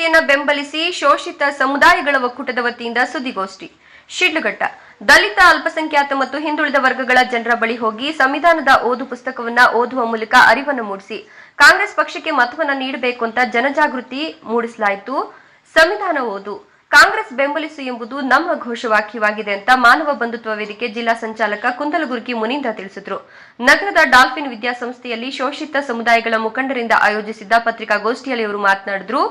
ಅಲ್ಪಸಂಖ್ಯಾತತೆಯನ್ನ ಬೆಂಬಲಿಸಿ ಶೋಷಿತ ಸಮುದಾಯಗಳ ಒಕ್ಕೂಟದ ವತಿಯಿಂದ ಸುದ್ದಿಗೋಷ್ಠಿ. ಶಿಡ್ಲಘಟ್ಟ, ದಲಿತ ಅಲ್ಪಸಂಖ್ಯಾತ ಮತ್ತು ಹಿಂದುಳಿದ ವರ್ಗಗಳ ಜನರ ಬಳಿ ಹೋಗಿ ಸಂವಿಧಾನದ ಓದು ಪುಸ್ತಕವನ್ನ ಓದುವ ಮೂಲಕ ಅರಿವನ್ನು ಮೂಡಿಸಿ, ಕಾಂಗ್ರೆಸ್ ಪಕ್ಷಕ್ಕೆ ಮತವನ್ನು ನೀಡಬೇಕು ಅಂತ ಜನಜಾಗೃತಿ ಮೂಡಿಸಲಾಯಿತು. ಸಂವಿಧಾನ ಓದು ಕಾಂಗ್ರೆಸ್ ಬೆಂಬಲಿಸು ಎಂಬುದು ನಮ್ಮ ಘೋಷವಾಕ್ಯವಾಗಿದೆ ಅಂತ ಮಾನವ ಬಂಧುತ್ವ ವೇದಿಕೆ ಜಿಲ್ಲಾ ಸಂಚಾಲಕ ಕುಂದಲಗುರ್ಗಿ ಮುನೀಂದ್ರ ತಿಳಿಸಿದರು. ನಗರದ ಡಾಲ್ಫಿನ್ ವಿದ್ಯಾಸಂಸ್ಥೆಯಲ್ಲಿ ಶೋಷಿತ ಸಮುದಾಯಗಳ ಮುಖಂಡರಿಂದ ಆಯೋಜಿಸಿದ್ದ ಪತ್ರಿಕಾಗೋಷ್ಠಿಯಲ್ಲಿ ಅವರು ಮಾತನಾಡಿದ್ರು,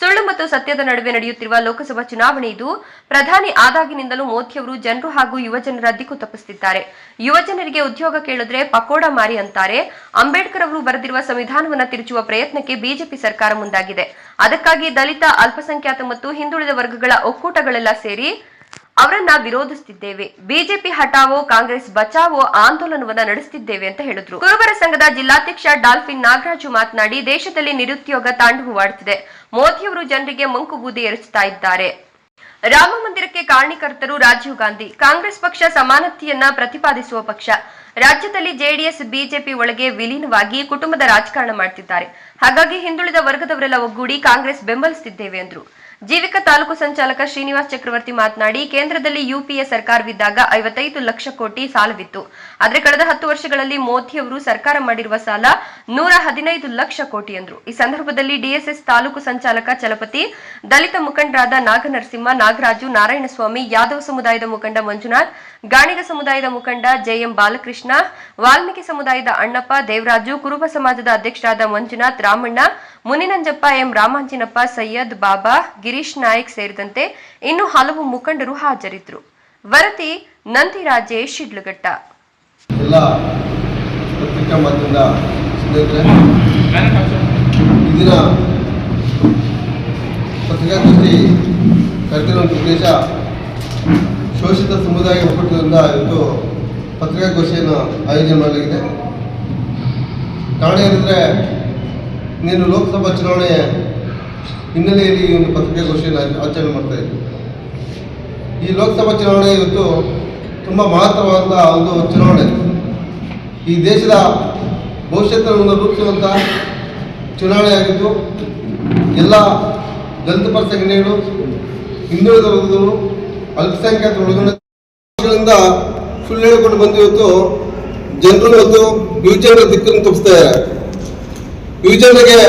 ಸುಳ್ಳು ಮತ್ತು ಸತ್ಯದ ನಡುವೆ ನಡೆಯುತ್ತಿರುವ ಲೋಕಸಭಾ ಚುನಾವಣೆ ಇದು ಪ್ರಧಾನಿ ಆದಾಗಿನಿಂದಲೂ ಮೋದಿಯವರು ಜನರು ಹಾಗೂ ಯುವಜನರ ದಿಕ್ಕು ತಪ್ಪಿಸುತ್ತಿದ್ದಾರೆ. ಯುವಜನರಿಗೆ ಉದ್ಯೋಗ ಕೇಳಿದ್ರೆ ಪಕೋಡ ಮಾರಿ ಅಂತಾರೆ. ಅಂಬೇಡ್ಕರ್ ಅವರು ಬರೆದಿರುವ ಸಂವಿಧಾನವನ್ನ ತಿರುಚುವ ಪ್ರಯತ್ನಕ್ಕೆ ಬಿಜೆಪಿ ಸರ್ಕಾರ ಮುಂದಾಗಿದೆ. ಅದಕ್ಕಾಗಿ ದಲಿತ, ಅಲ್ಪಸಂಖ್ಯಾತ ಮತ್ತು ಹಿಂದುಳಿದ ವರ್ಗಗಳ ಒಕ್ಕೂಟಗಳೆಲ್ಲ ಸೇರಿ ಅವರನ್ನ ವಿರೋಧಿಸುತ್ತಿದ್ದೇವೆ ಬಿಜೆಪಿ ಹಟಾವೋ ಕಾಂಗ್ರೆಸ್ ಬಚಾವೋ ಆಂದೋಲನವನ್ನ ನಡೆಸುತ್ತಿದ್ದೇವೆ ಅಂತ ಹೇಳಿದ್ರು. ಕುರುಬರ ಸಂಘದ ಜಿಲ್ಲಾಧ್ಯಕ್ಷ ಡಾಲ್ಫಿನ್ ನಾಗರಾಜು ಮಾತನಾಡಿ, ದೇಶದಲ್ಲಿ ನಿರುದ್ಯೋಗ ತಾಂಡವವಾಡುತ್ತಿದೆ ಮೋದಿಯವರು ಜನರಿಗೆ ಮಂಕು ಬೂದಿ ಎರಚುತ್ತಾ ಇದ್ದಾರೆ. ರಾಮ ಮಂದಿರಕ್ಕೆ ಕಾರಣೀಕರ್ತರು ರಾಜೀವ್ ಗಾಂಧಿ. ಕಾಂಗ್ರೆಸ್ ಪಕ್ಷ ಸಮಾನತೆಯನ್ನ ಪ್ರತಿಪಾದಿಸುವ ಪಕ್ಷ. ರಾಜ್ಯದಲ್ಲಿ ಜೆಡಿಎಸ್, ಬಿಜೆಪಿ ಒಳಗೆ ವಿಲೀನವಾಗಿ ಕುಟುಂಬದ ರಾಜಕಾರಣ ಮಾಡ್ತಿದ್ದಾರೆ. ಹಾಗಾಗಿ ಹಿಂದುಳಿದ ವರ್ಗದವರೆಲ್ಲ ಒಗ್ಗೂಡಿ ಕಾಂಗ್ರೆಸ್ ಬೆಂಬಲಿಸುತ್ತಿದ್ದೇವೆ ಎಂದರು ಜೀವಿಕ ತಾಲೂಕು ಸಂಚಾಲಕ ಶ್ರೀನಿವಾಸ್ ಚಕ್ರವರ್ತಿ ಮಾತನಾಡಿ, ಕೇಂದ್ರದಲ್ಲಿ ಯುಪಿಎ ಸರ್ಕಾರವಿದ್ದಾಗ ಐವತ್ತೈದು ಲಕ್ಷ ಕೋಟಿ ಸಾಲವಿತ್ತು. ಆದರೆ ಕಳೆದ ಹತ್ತು ವರ್ಷಗಳಲ್ಲಿ ಮೋದಿಯವರು ಸರ್ಕಾರ ಮಾಡಿರುವ ಸಾಲ ನೂರ ಹದಿನೈದು ಲಕ್ಷ ಕೋಟಿ ಎಂದರು ಈ ಸಂದರ್ಭದಲ್ಲಿ ಡಿಎಸ್ಎಸ್ ತಾಲೂಕು ಸಂಚಾಲಕ ಚಲಪತಿ ದಲಿತ ಮುಖಂಡರಾದ ನಾಗನರಸಿಂಹ, ನಾಗರಾಜು, ನಾರಾಯಣಸ್ವಾಮಿ, ಯಾದವ ಸಮುದಾಯದ ಮುಖಂಡ ಮಂಜುನಾಥ್, ಗಾಣಿಗ ಸಮುದಾಯದ ಮುಖಂಡ ಜೆಎಂ ಬಾಲಕೃಷ್ಣ, ವಾಲ್ಮೀಕಿ ಸಮುದಾಯದ ಅಣ್ಣಪ್ಪ ದೇವರಾಜು, ಕುರುಬ ಸಮಾಜದ ಅಧ್ಯಕ್ಷರಾದ ಮಂಜುನಾಥ್, ರಾಮಣ್ಣ ಮುನಿನಂಜಪ್ಪ ಎಂ ರಾಮಾಂಜಿನಪ್ಪ, ಸೈಯದ್ ಬಾಬಾ, ಗಿರೀಶ್ ನಾಯಕ್ ಸೇರಿದಂತೆ ಇನ್ನು ಹಲವು ಮುಖಂಡರು ಹಾಜರಿದ್ದರು. ವರದಿ ಶಿಡ್ಲಘಟ್ಟ. ಎಲ್ಲ ಪತ್ರಿಕಾ ಸ್ನೇಹಿತರೆ, ಇಂದಿನ ಉದ್ದೇಶ ಶೋಷಿತ ಸಮುದಾಯ ಒಕ್ಕೂಟದಿಂದ ಇವತ್ತು ಪತ್ರಿಕಾಗೋಷ್ಠಿಯನ್ನು ಆಯೋಜನೆ ಮಾಡಲಾಗಿದೆ. ಕಾರಣ ಏನಂದರೆ ನೀನು ಲೋಕಸಭಾ ಚುನಾವಣೆ ಹಿನ್ನೆಲೆಯಲ್ಲಿ ಈ ಒಂದು ಪತ್ರಿಕಾಗೋಷ್ಠಿಯನ್ನು ಆಚ- ಆಚರಣೆ ಮಾಡ್ತಾ ಇದ್ದೀವಿ ಈ ಲೋಕಸಭಾ ಚುನಾವಣೆ ಇವತ್ತು ತುಂಬ ಮಹತ್ವವಾದ ಒಂದು ಚುನಾವಣೆ. ಈ ದೇಶದ ಭವಿಷ್ಯತ್ತನ್ನು ರೂಪಿಸುವಂಥ ಚುನಾವಣೆ ಆಗಿದ್ದು, ಎಲ್ಲ ದಲಿತ ಪರ ಸಂಘಟನೆಗಳು, ಹಿಂದುಳಿದ ವರ್ಗದವರು, ಅಲ್ಪಸಂಖ್ಯಾತರ ಒಳಗೊಂಡ ಸುಳ್ಳು ಹೇಳಿಕೊಂಡು ಬಂದು ಇವತ್ತು ಜನರು ಇವತ್ತು ಯುವಜನರ ದಿಕ್ಕನ್ನು ತಪ್ಪಿಸ್ತಾ ಇದ್ದಾರೆ. ಯುವಜನರಿಗೆ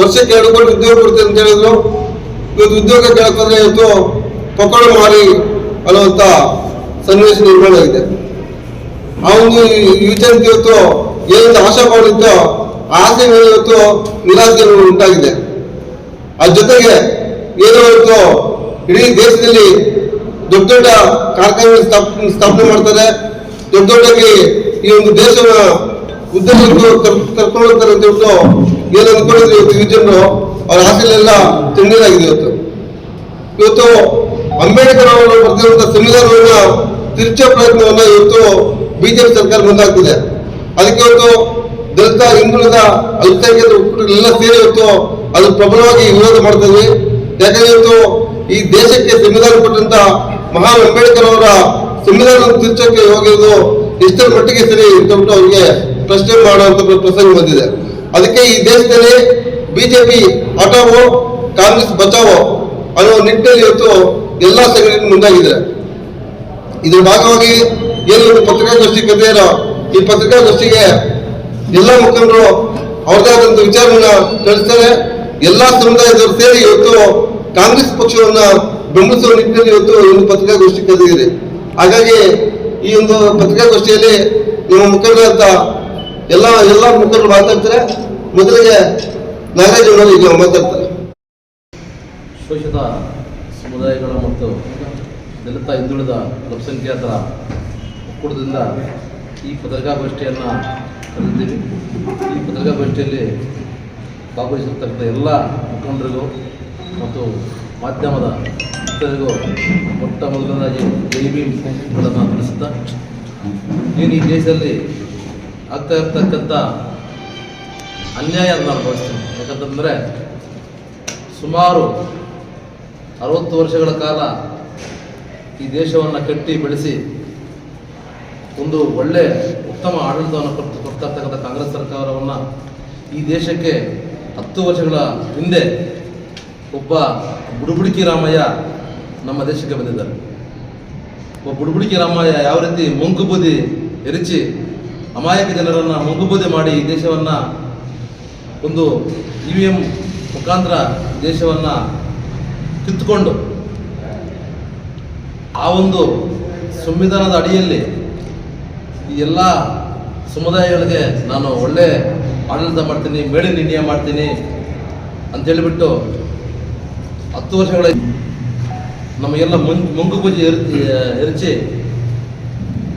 ವರ್ಷಕ್ಕೆ ಎರಡು ಕೋಟಿ ಉದ್ಯೋಗ ಕೊಡ್ತೀವಿ ಅಂತ ಹೇಳಿದ್ರು. ಇವತ್ತು ಉದ್ಯೋಗ ಕೇಳಕ್ಕೋದ್ರೆ ಇವತ್ತು ಪಕೋಡ ಮಾರಿ ಅನ್ನುವಂಥ ಸನ್ನಿವೇಶ ನಿರ್ಮಾಣ ಆಗಿದೆ. ಆ ಒಂದು ಯುವಜನತೆ ಇವತ್ತು ಏನಂತ ಆಶಾ ಮಾಡಿತ್ತೋ ಆಸೆ ಮೇಲೆ ಇವತ್ತು ನಿರಾಸೆ ಉಂಟಾಗಿದೆ. ಆ ಜೊತೆಗೆ ಏನೋ ಇವತ್ತು ಇಡೀ ದೇಶದಲ್ಲಿ ದೊಡ್ಡ ದೊಡ್ಡ ಕಾರ್ಖಾನೆ ಸ್ಥಾಪನೆ ಸ್ಥಾಪನೆ ಮಾಡ್ತಾರೆ. ದೊಡ್ಡ ದೊಡ್ಡಾಗಿ ಈ ಒಂದು ದೇಶದ ಉದ್ಯೋಗಕ್ಕೆ ಕರ್ಕೊಂಡು ಹೋಗ್ತಾರೆ ಅಂತ ಹೇಳ್ಬಿಟ್ಟು ಏನು ಅನ್ಕೊಂಡಿದ್ರು ಇವತ್ತು ಯುವಜನರು ಅವ್ರ ಆಸೆಲೆಲ್ಲ ತಿಂಡಿಲಾಗಿದೆ ಇವತ್ತು. ಇವತ್ತು ಅಂಬೇಡ್ಕರ್ ಅವರು ಬರೆದಿರುವಂತಹ ಸಂವಿಧಾನವನ್ನ ತಿರುಚೋ ಪ್ರಯತ್ನವನ್ನ ಇವತ್ತು ಬಿಜೆಪಿ ಸರ್ಕಾರ ಮುಂದಾಗ್ತಿದೆ. ಅದಕ್ಕೆ ಇವತ್ತು ದಲಿತ, ಹಿಂದುಳಿದ, ಅಲ್ಪಸಂಖ್ಯಾತ ಒಕ್ಕೂಟಗಳೆಲ್ಲ ಸೇರಿ ಇವತ್ತು ಅದು ಪ್ರಬಲವಾಗಿ ವಿರೋಧ ಮಾಡ್ತಾ ಇದ್ವಿ. ಯಾಕಂದ್ರೆ ಇವತ್ತು ಈ ದೇಶಕ್ಕೆ ಸಂವಿಧಾನ ಕೊಟ್ಟಂತ ಮಹಾ ಅಂಬೇಡ್ಕರ್ ಅವರ ಸಂವಿಧಾನ ತಿರುಚೋಕೆ ಹೋಗಿರೋದು ಎಷ್ಟರ ಮಟ್ಟಿಗೆ ಸರಿ ಅಂತ ಅವ್ರಿಗೆ ಪ್ರಶ್ನೆ ಮಾಡುವಂತ ಪ್ರಸಂಗ ಬಂದಿದೆ. ಅದಕ್ಕೆ ಈ ದೇಶದಲ್ಲಿ ಬಿಜೆಪಿ ಹಠಾವೋ ಕಾಂಗ್ರೆಸ್ ಬಚಾವೋ ಅನ್ನೋ ನಿಟ್ಟಿನಲ್ಲಿ ಇವತ್ತು ಎಲ್ಲ ಸಂಘಟನೆ ಮುಂದಾಗಿದೆ ಇದರ ಭಾಗವಾಗಿ ಏನು ಪತ್ರಿಕಾಗೋಷ್ಠಿ ಕರೆದಿರೋ ಈ ಪತ್ರಿಕಾಗೋಷ್ಠಿಗೆ ಎಲ್ಲ ಮುಖಂಡರು ಅವ್ರದೇ ಆದಂತ ವಿಚಾರವನ್ನ ತಿಳಿಸ್ತಾರೆ. ಎಲ್ಲಾ ಸಮುದಾಯದವರು ಸೇರಿ ಇವತ್ತು ಕಾಂಗ್ರೆಸ್ ಪಕ್ಷವನ್ನ ಬೆಂಬಲಿಸುವ ನಿಟ್ಟಿನಲ್ಲಿ ಇವತ್ತು ಒಂದು ಪತ್ರಿಕಾಗೋಷ್ಠಿ ಕರೆದಿದೆ. ಹಾಗಾಗಿ ಈ ಒಂದು ಪತ್ರಿಕಾಗೋಷ್ಠಿಯಲ್ಲಿ ನಿಮ್ಮ ಮುಖಂಡರಂತ ಎಲ್ಲ ಎಲ್ಲ ಮುಖಂಡರು ಮಾತಾಡ್ತಾರೆ. ಮೊದಲಿಗೆ ನಾಗರಾಜ್ ಈಗ ಮಾತಾಡ್ತಾರೆ ಶೋಷಿತ ಸಮುದಾಯಗಳ ಮತ್ತು ದಲಿತ ಹಿಂದುಳಿದ ಅಲ್ಪಸಂಖ್ಯಾತರ ಒಕ್ಕೂಟದಿಂದ ಈ ಪತ್ರಿಕಾಗೋಷ್ಠಿಯನ್ನು ಕರೆದಿದ್ದೀವಿ. ಈ ಪತ್ರಿಕಾಗೋಷ್ಠಿಯಲ್ಲಿ ಭಾಗವಹಿಸಿರ್ತಕ್ಕಂಥ ಎಲ್ಲ ಮುಖಂಡರಿಗೂ ಮತ್ತು ಮಾಧ್ಯಮದ ಇತರಿಗೂ ಮೊಟ್ಟ ಮೊದಲನೇದಾಗಿ ಜೈ ಭೀಮ್ ತಿಳಿಸುತ್ತಾ ಏನು ಈ ದೇಶದಲ್ಲಿ ಆಗ್ತಾ ಇರ್ತಕ್ಕಂಥ ಅನ್ಯಾಯ ಅಂತ ನಾನು ಭಾವಿಸ್ತೀನಿ ಯಾಕಂತಂದರೆ ಸುಮಾರು ಅರವತ್ತು ವರ್ಷಗಳ ಕಾಲ ಈ ದೇಶವನ್ನು ಕಟ್ಟಿ ಬೆಳೆಸಿ ಒಂದು ಒಳ್ಳೆ ಉತ್ತಮ ಆಡಳಿತವನ್ನು ಕೊಟ್ಟು ಕೊಡ್ತಾ ಇರ್ತಕ್ಕಂಥ ಕಾಂಗ್ರೆಸ್ ಸರ್ಕಾರವನ್ನು ಈ ದೇಶಕ್ಕೆ ಹತ್ತು ವರ್ಷಗಳ ಹಿಂದೆ ಒಬ್ಬ ಬುಡುಬುಡಿಕಿ ರಾಮಯ್ಯ ನಮ್ಮ ದೇಶಕ್ಕೆ ಬಂದಿದ್ದಾರೆ. ಒಬ್ಬ ಬುಡುಬುಡಿಕಿ ರಾಮಯ್ಯ ಯಾವ ರೀತಿ ಮುಂಗುಬೂದಿ ಎರಚಿ ಅಮಾಯಕ ಜನರನ್ನು ಮುಂಗುಬೂದಿ ಮಾಡಿ ಈ ದೇಶವನ್ನು ಒಂದು ಇ ವಿ ಎಂ ಮುಖಾಂತರ ದೇಶವನ್ನು ಕಿತ್ತುಕೊಂಡು ಆ ಒಂದು ಸಂವಿಧಾನದ ಅಡಿಯಲ್ಲಿ ಈ ಎಲ್ಲ ಸಮುದಾಯಗಳಿಗೆ ನಾನು ಒಳ್ಳೆ ಆಡಳಿತ ಮಾಡ್ತೀನಿ, ಮೇಳಿ ನಿರ್ಣಯ ಮಾಡ್ತೀನಿ ಅಂತೇಳಿಬಿಟ್ಟು ಹತ್ತು ವರ್ಷಗಳ ನಮಗೆಲ್ಲ ಮುಂಗು ಎರಚಿ ಎರಚಿ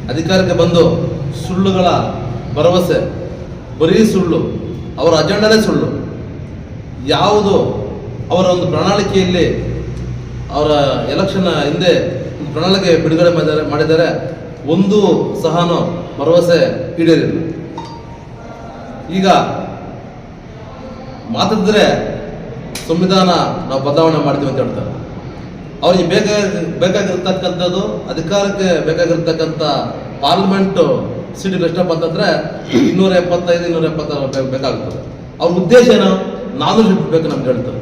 ಅಧಿಕಾರಕ್ಕೆ ಬಂದು ಸುಳ್ಳುಗಳ ಭರವಸೆ. ಬರೀ ಸುಳ್ಳು. ಅವರ ಅಜೆಂಡನೇ ಸುಳ್ಳು. ಯಾವುದು ಅವರ ಒಂದು ಪ್ರಣಾಳಿಕೆಯಲ್ಲಿ ಅವರ ಎಲೆಕ್ಷನ್ ಹಿಂದೆ ಪ್ರಣಾಳಿಕೆ ಬಿಡುಗಡೆ ಮಾಡಿದರೆ ಮಾಡಿದ್ದಾರೆ, ಒಂದು ಸಹನೂ ಭರವಸೆ ಈಡೇರಿಲ್ಲ. ಈಗ ಮಾತಾಡಿದ್ರೆ ಸಂವಿಧಾನ ನಾವು ಬದಲಾವಣೆ ಮಾಡ್ತೀವಿ ಅಂತ ಹೇಳ್ತಾರೆ. ಅವ್ರಿಗೆ ಬೇಕಾಗಿ, ಬೇಕಾಗಿರ್ತಕ್ಕಂಥದ್ದು, ಅಧಿಕಾರಕ್ಕೆ ಬೇಕಾಗಿರ್ತಕ್ಕಂಥ ಪಾರ್ಲಿಮೆಂಟ್ ಸೀಟ್ಗಳು ಎಷ್ಟಪ್ಪ ಅಂತಂದ್ರೆ ಇನ್ನೂರ ಎಪ್ಪತ್ತೈದು ಇನ್ನೂರ ಎಪ್ಪತ್ತಾರು ಬೇಕಾಗ್ತದೆ. ಅವ್ರ ಉದ್ದೇಶ ಏನೋ? ನಾನ್ನೂರು ಸೀಟ್ ಬೇಕು ನಮ್ಗೆ ಹೇಳ್ತಾರೆ.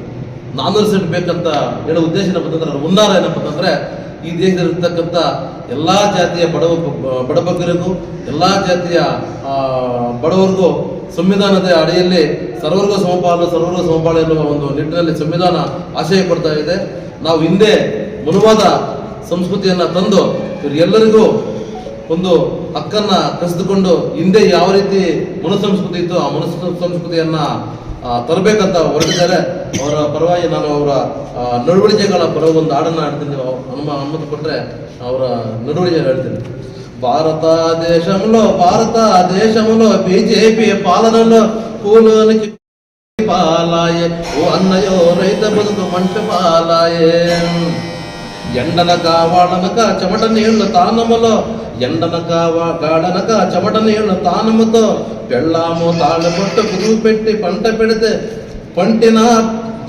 ನಾನ್ನೂರು ಸೀಟ್ ಬೇಕಂತ ಹೇಳೋ ಉದ್ದೇಶ ಏನಪ್ಪ ಅಂತಂದ್ರೆ, ಅವ್ರ ಹುನ್ನಾರ ಏನಪ್ಪ ಅಂತಂದರೆ, ಈ ದೇಶದಲ್ಲಿರ್ತಕ್ಕಂಥ ಎಲ್ಲ ಜಾತಿಯ ಬಡವ ಬಡಬಗ್ಗರಿಗೂ, ಎಲ್ಲ ಜಾತಿಯ ಬಡವರಿಗೂ ಸಂವಿಧಾನದ ಅಡಿಯಲ್ಲಿ ಸರ್ವರ್ಗ ಸಮಪಾಲು ಸರ್ವರ್ಗ ಸಮಪಾಲು ಎನ್ನುವ ಒಂದು ನಿಟ್ಟಿನಲ್ಲಿ ಸಂವಿಧಾನ ಆಶಯ ಕೊಡ್ತಾ ಇದೆ. ನಾವು ಹಿಂದೆ ಮನುವಾದ ಸಂಸ್ಕೃತಿಯನ್ನು ತಂದು ಇವರಿಗೆಲ್ಲರಿಗೂ ಒಂದು ಹಕ್ಕನ್ನ ಕಸಿದುಕೊಂಡು ಹಿಂದೆ ಯಾವ ರೀತಿ ಮನು ಸಂಸ್ಕೃತಿ ಇತ್ತು ಆ ಮನು ಸಂಸ್ಕೃತಿಯನ್ನ ಆ, ತರಬೇಕಂತ ಹೊರಟಿದ್ದಾರೆ ಅವರ ಪರವಾಗಿ ನಾನು ಅವರ ಆ, ನಡವಳಿಕೆಗಳ ಪರ ಒಂದು ಹಾಡನ್ನ ಹಾಡ್ತೀನಿ ಅವ್- ಹನುಮ ಅನುಮತಿ ಕೊಟ್ರೆ ಅವರ ನಡವಳಿಕೆ ಹೇಳ್ತೀನಿ భారత దేశంలో భారత దేశంలో బీజేపీ పాలనలో కూలోనికి పాలాయే ఓ అన్నయో రైత బతుకు మంట పాలాయే ఎండనక వాడనక చెమట నీళ్ళు తానములో ఎండనక వా- గాడనక చెమట నీళ్ళ తానముతో పెళ్ళాము తాళబొట్టు గురువు పెట్టి పంట పెడితే పంటిన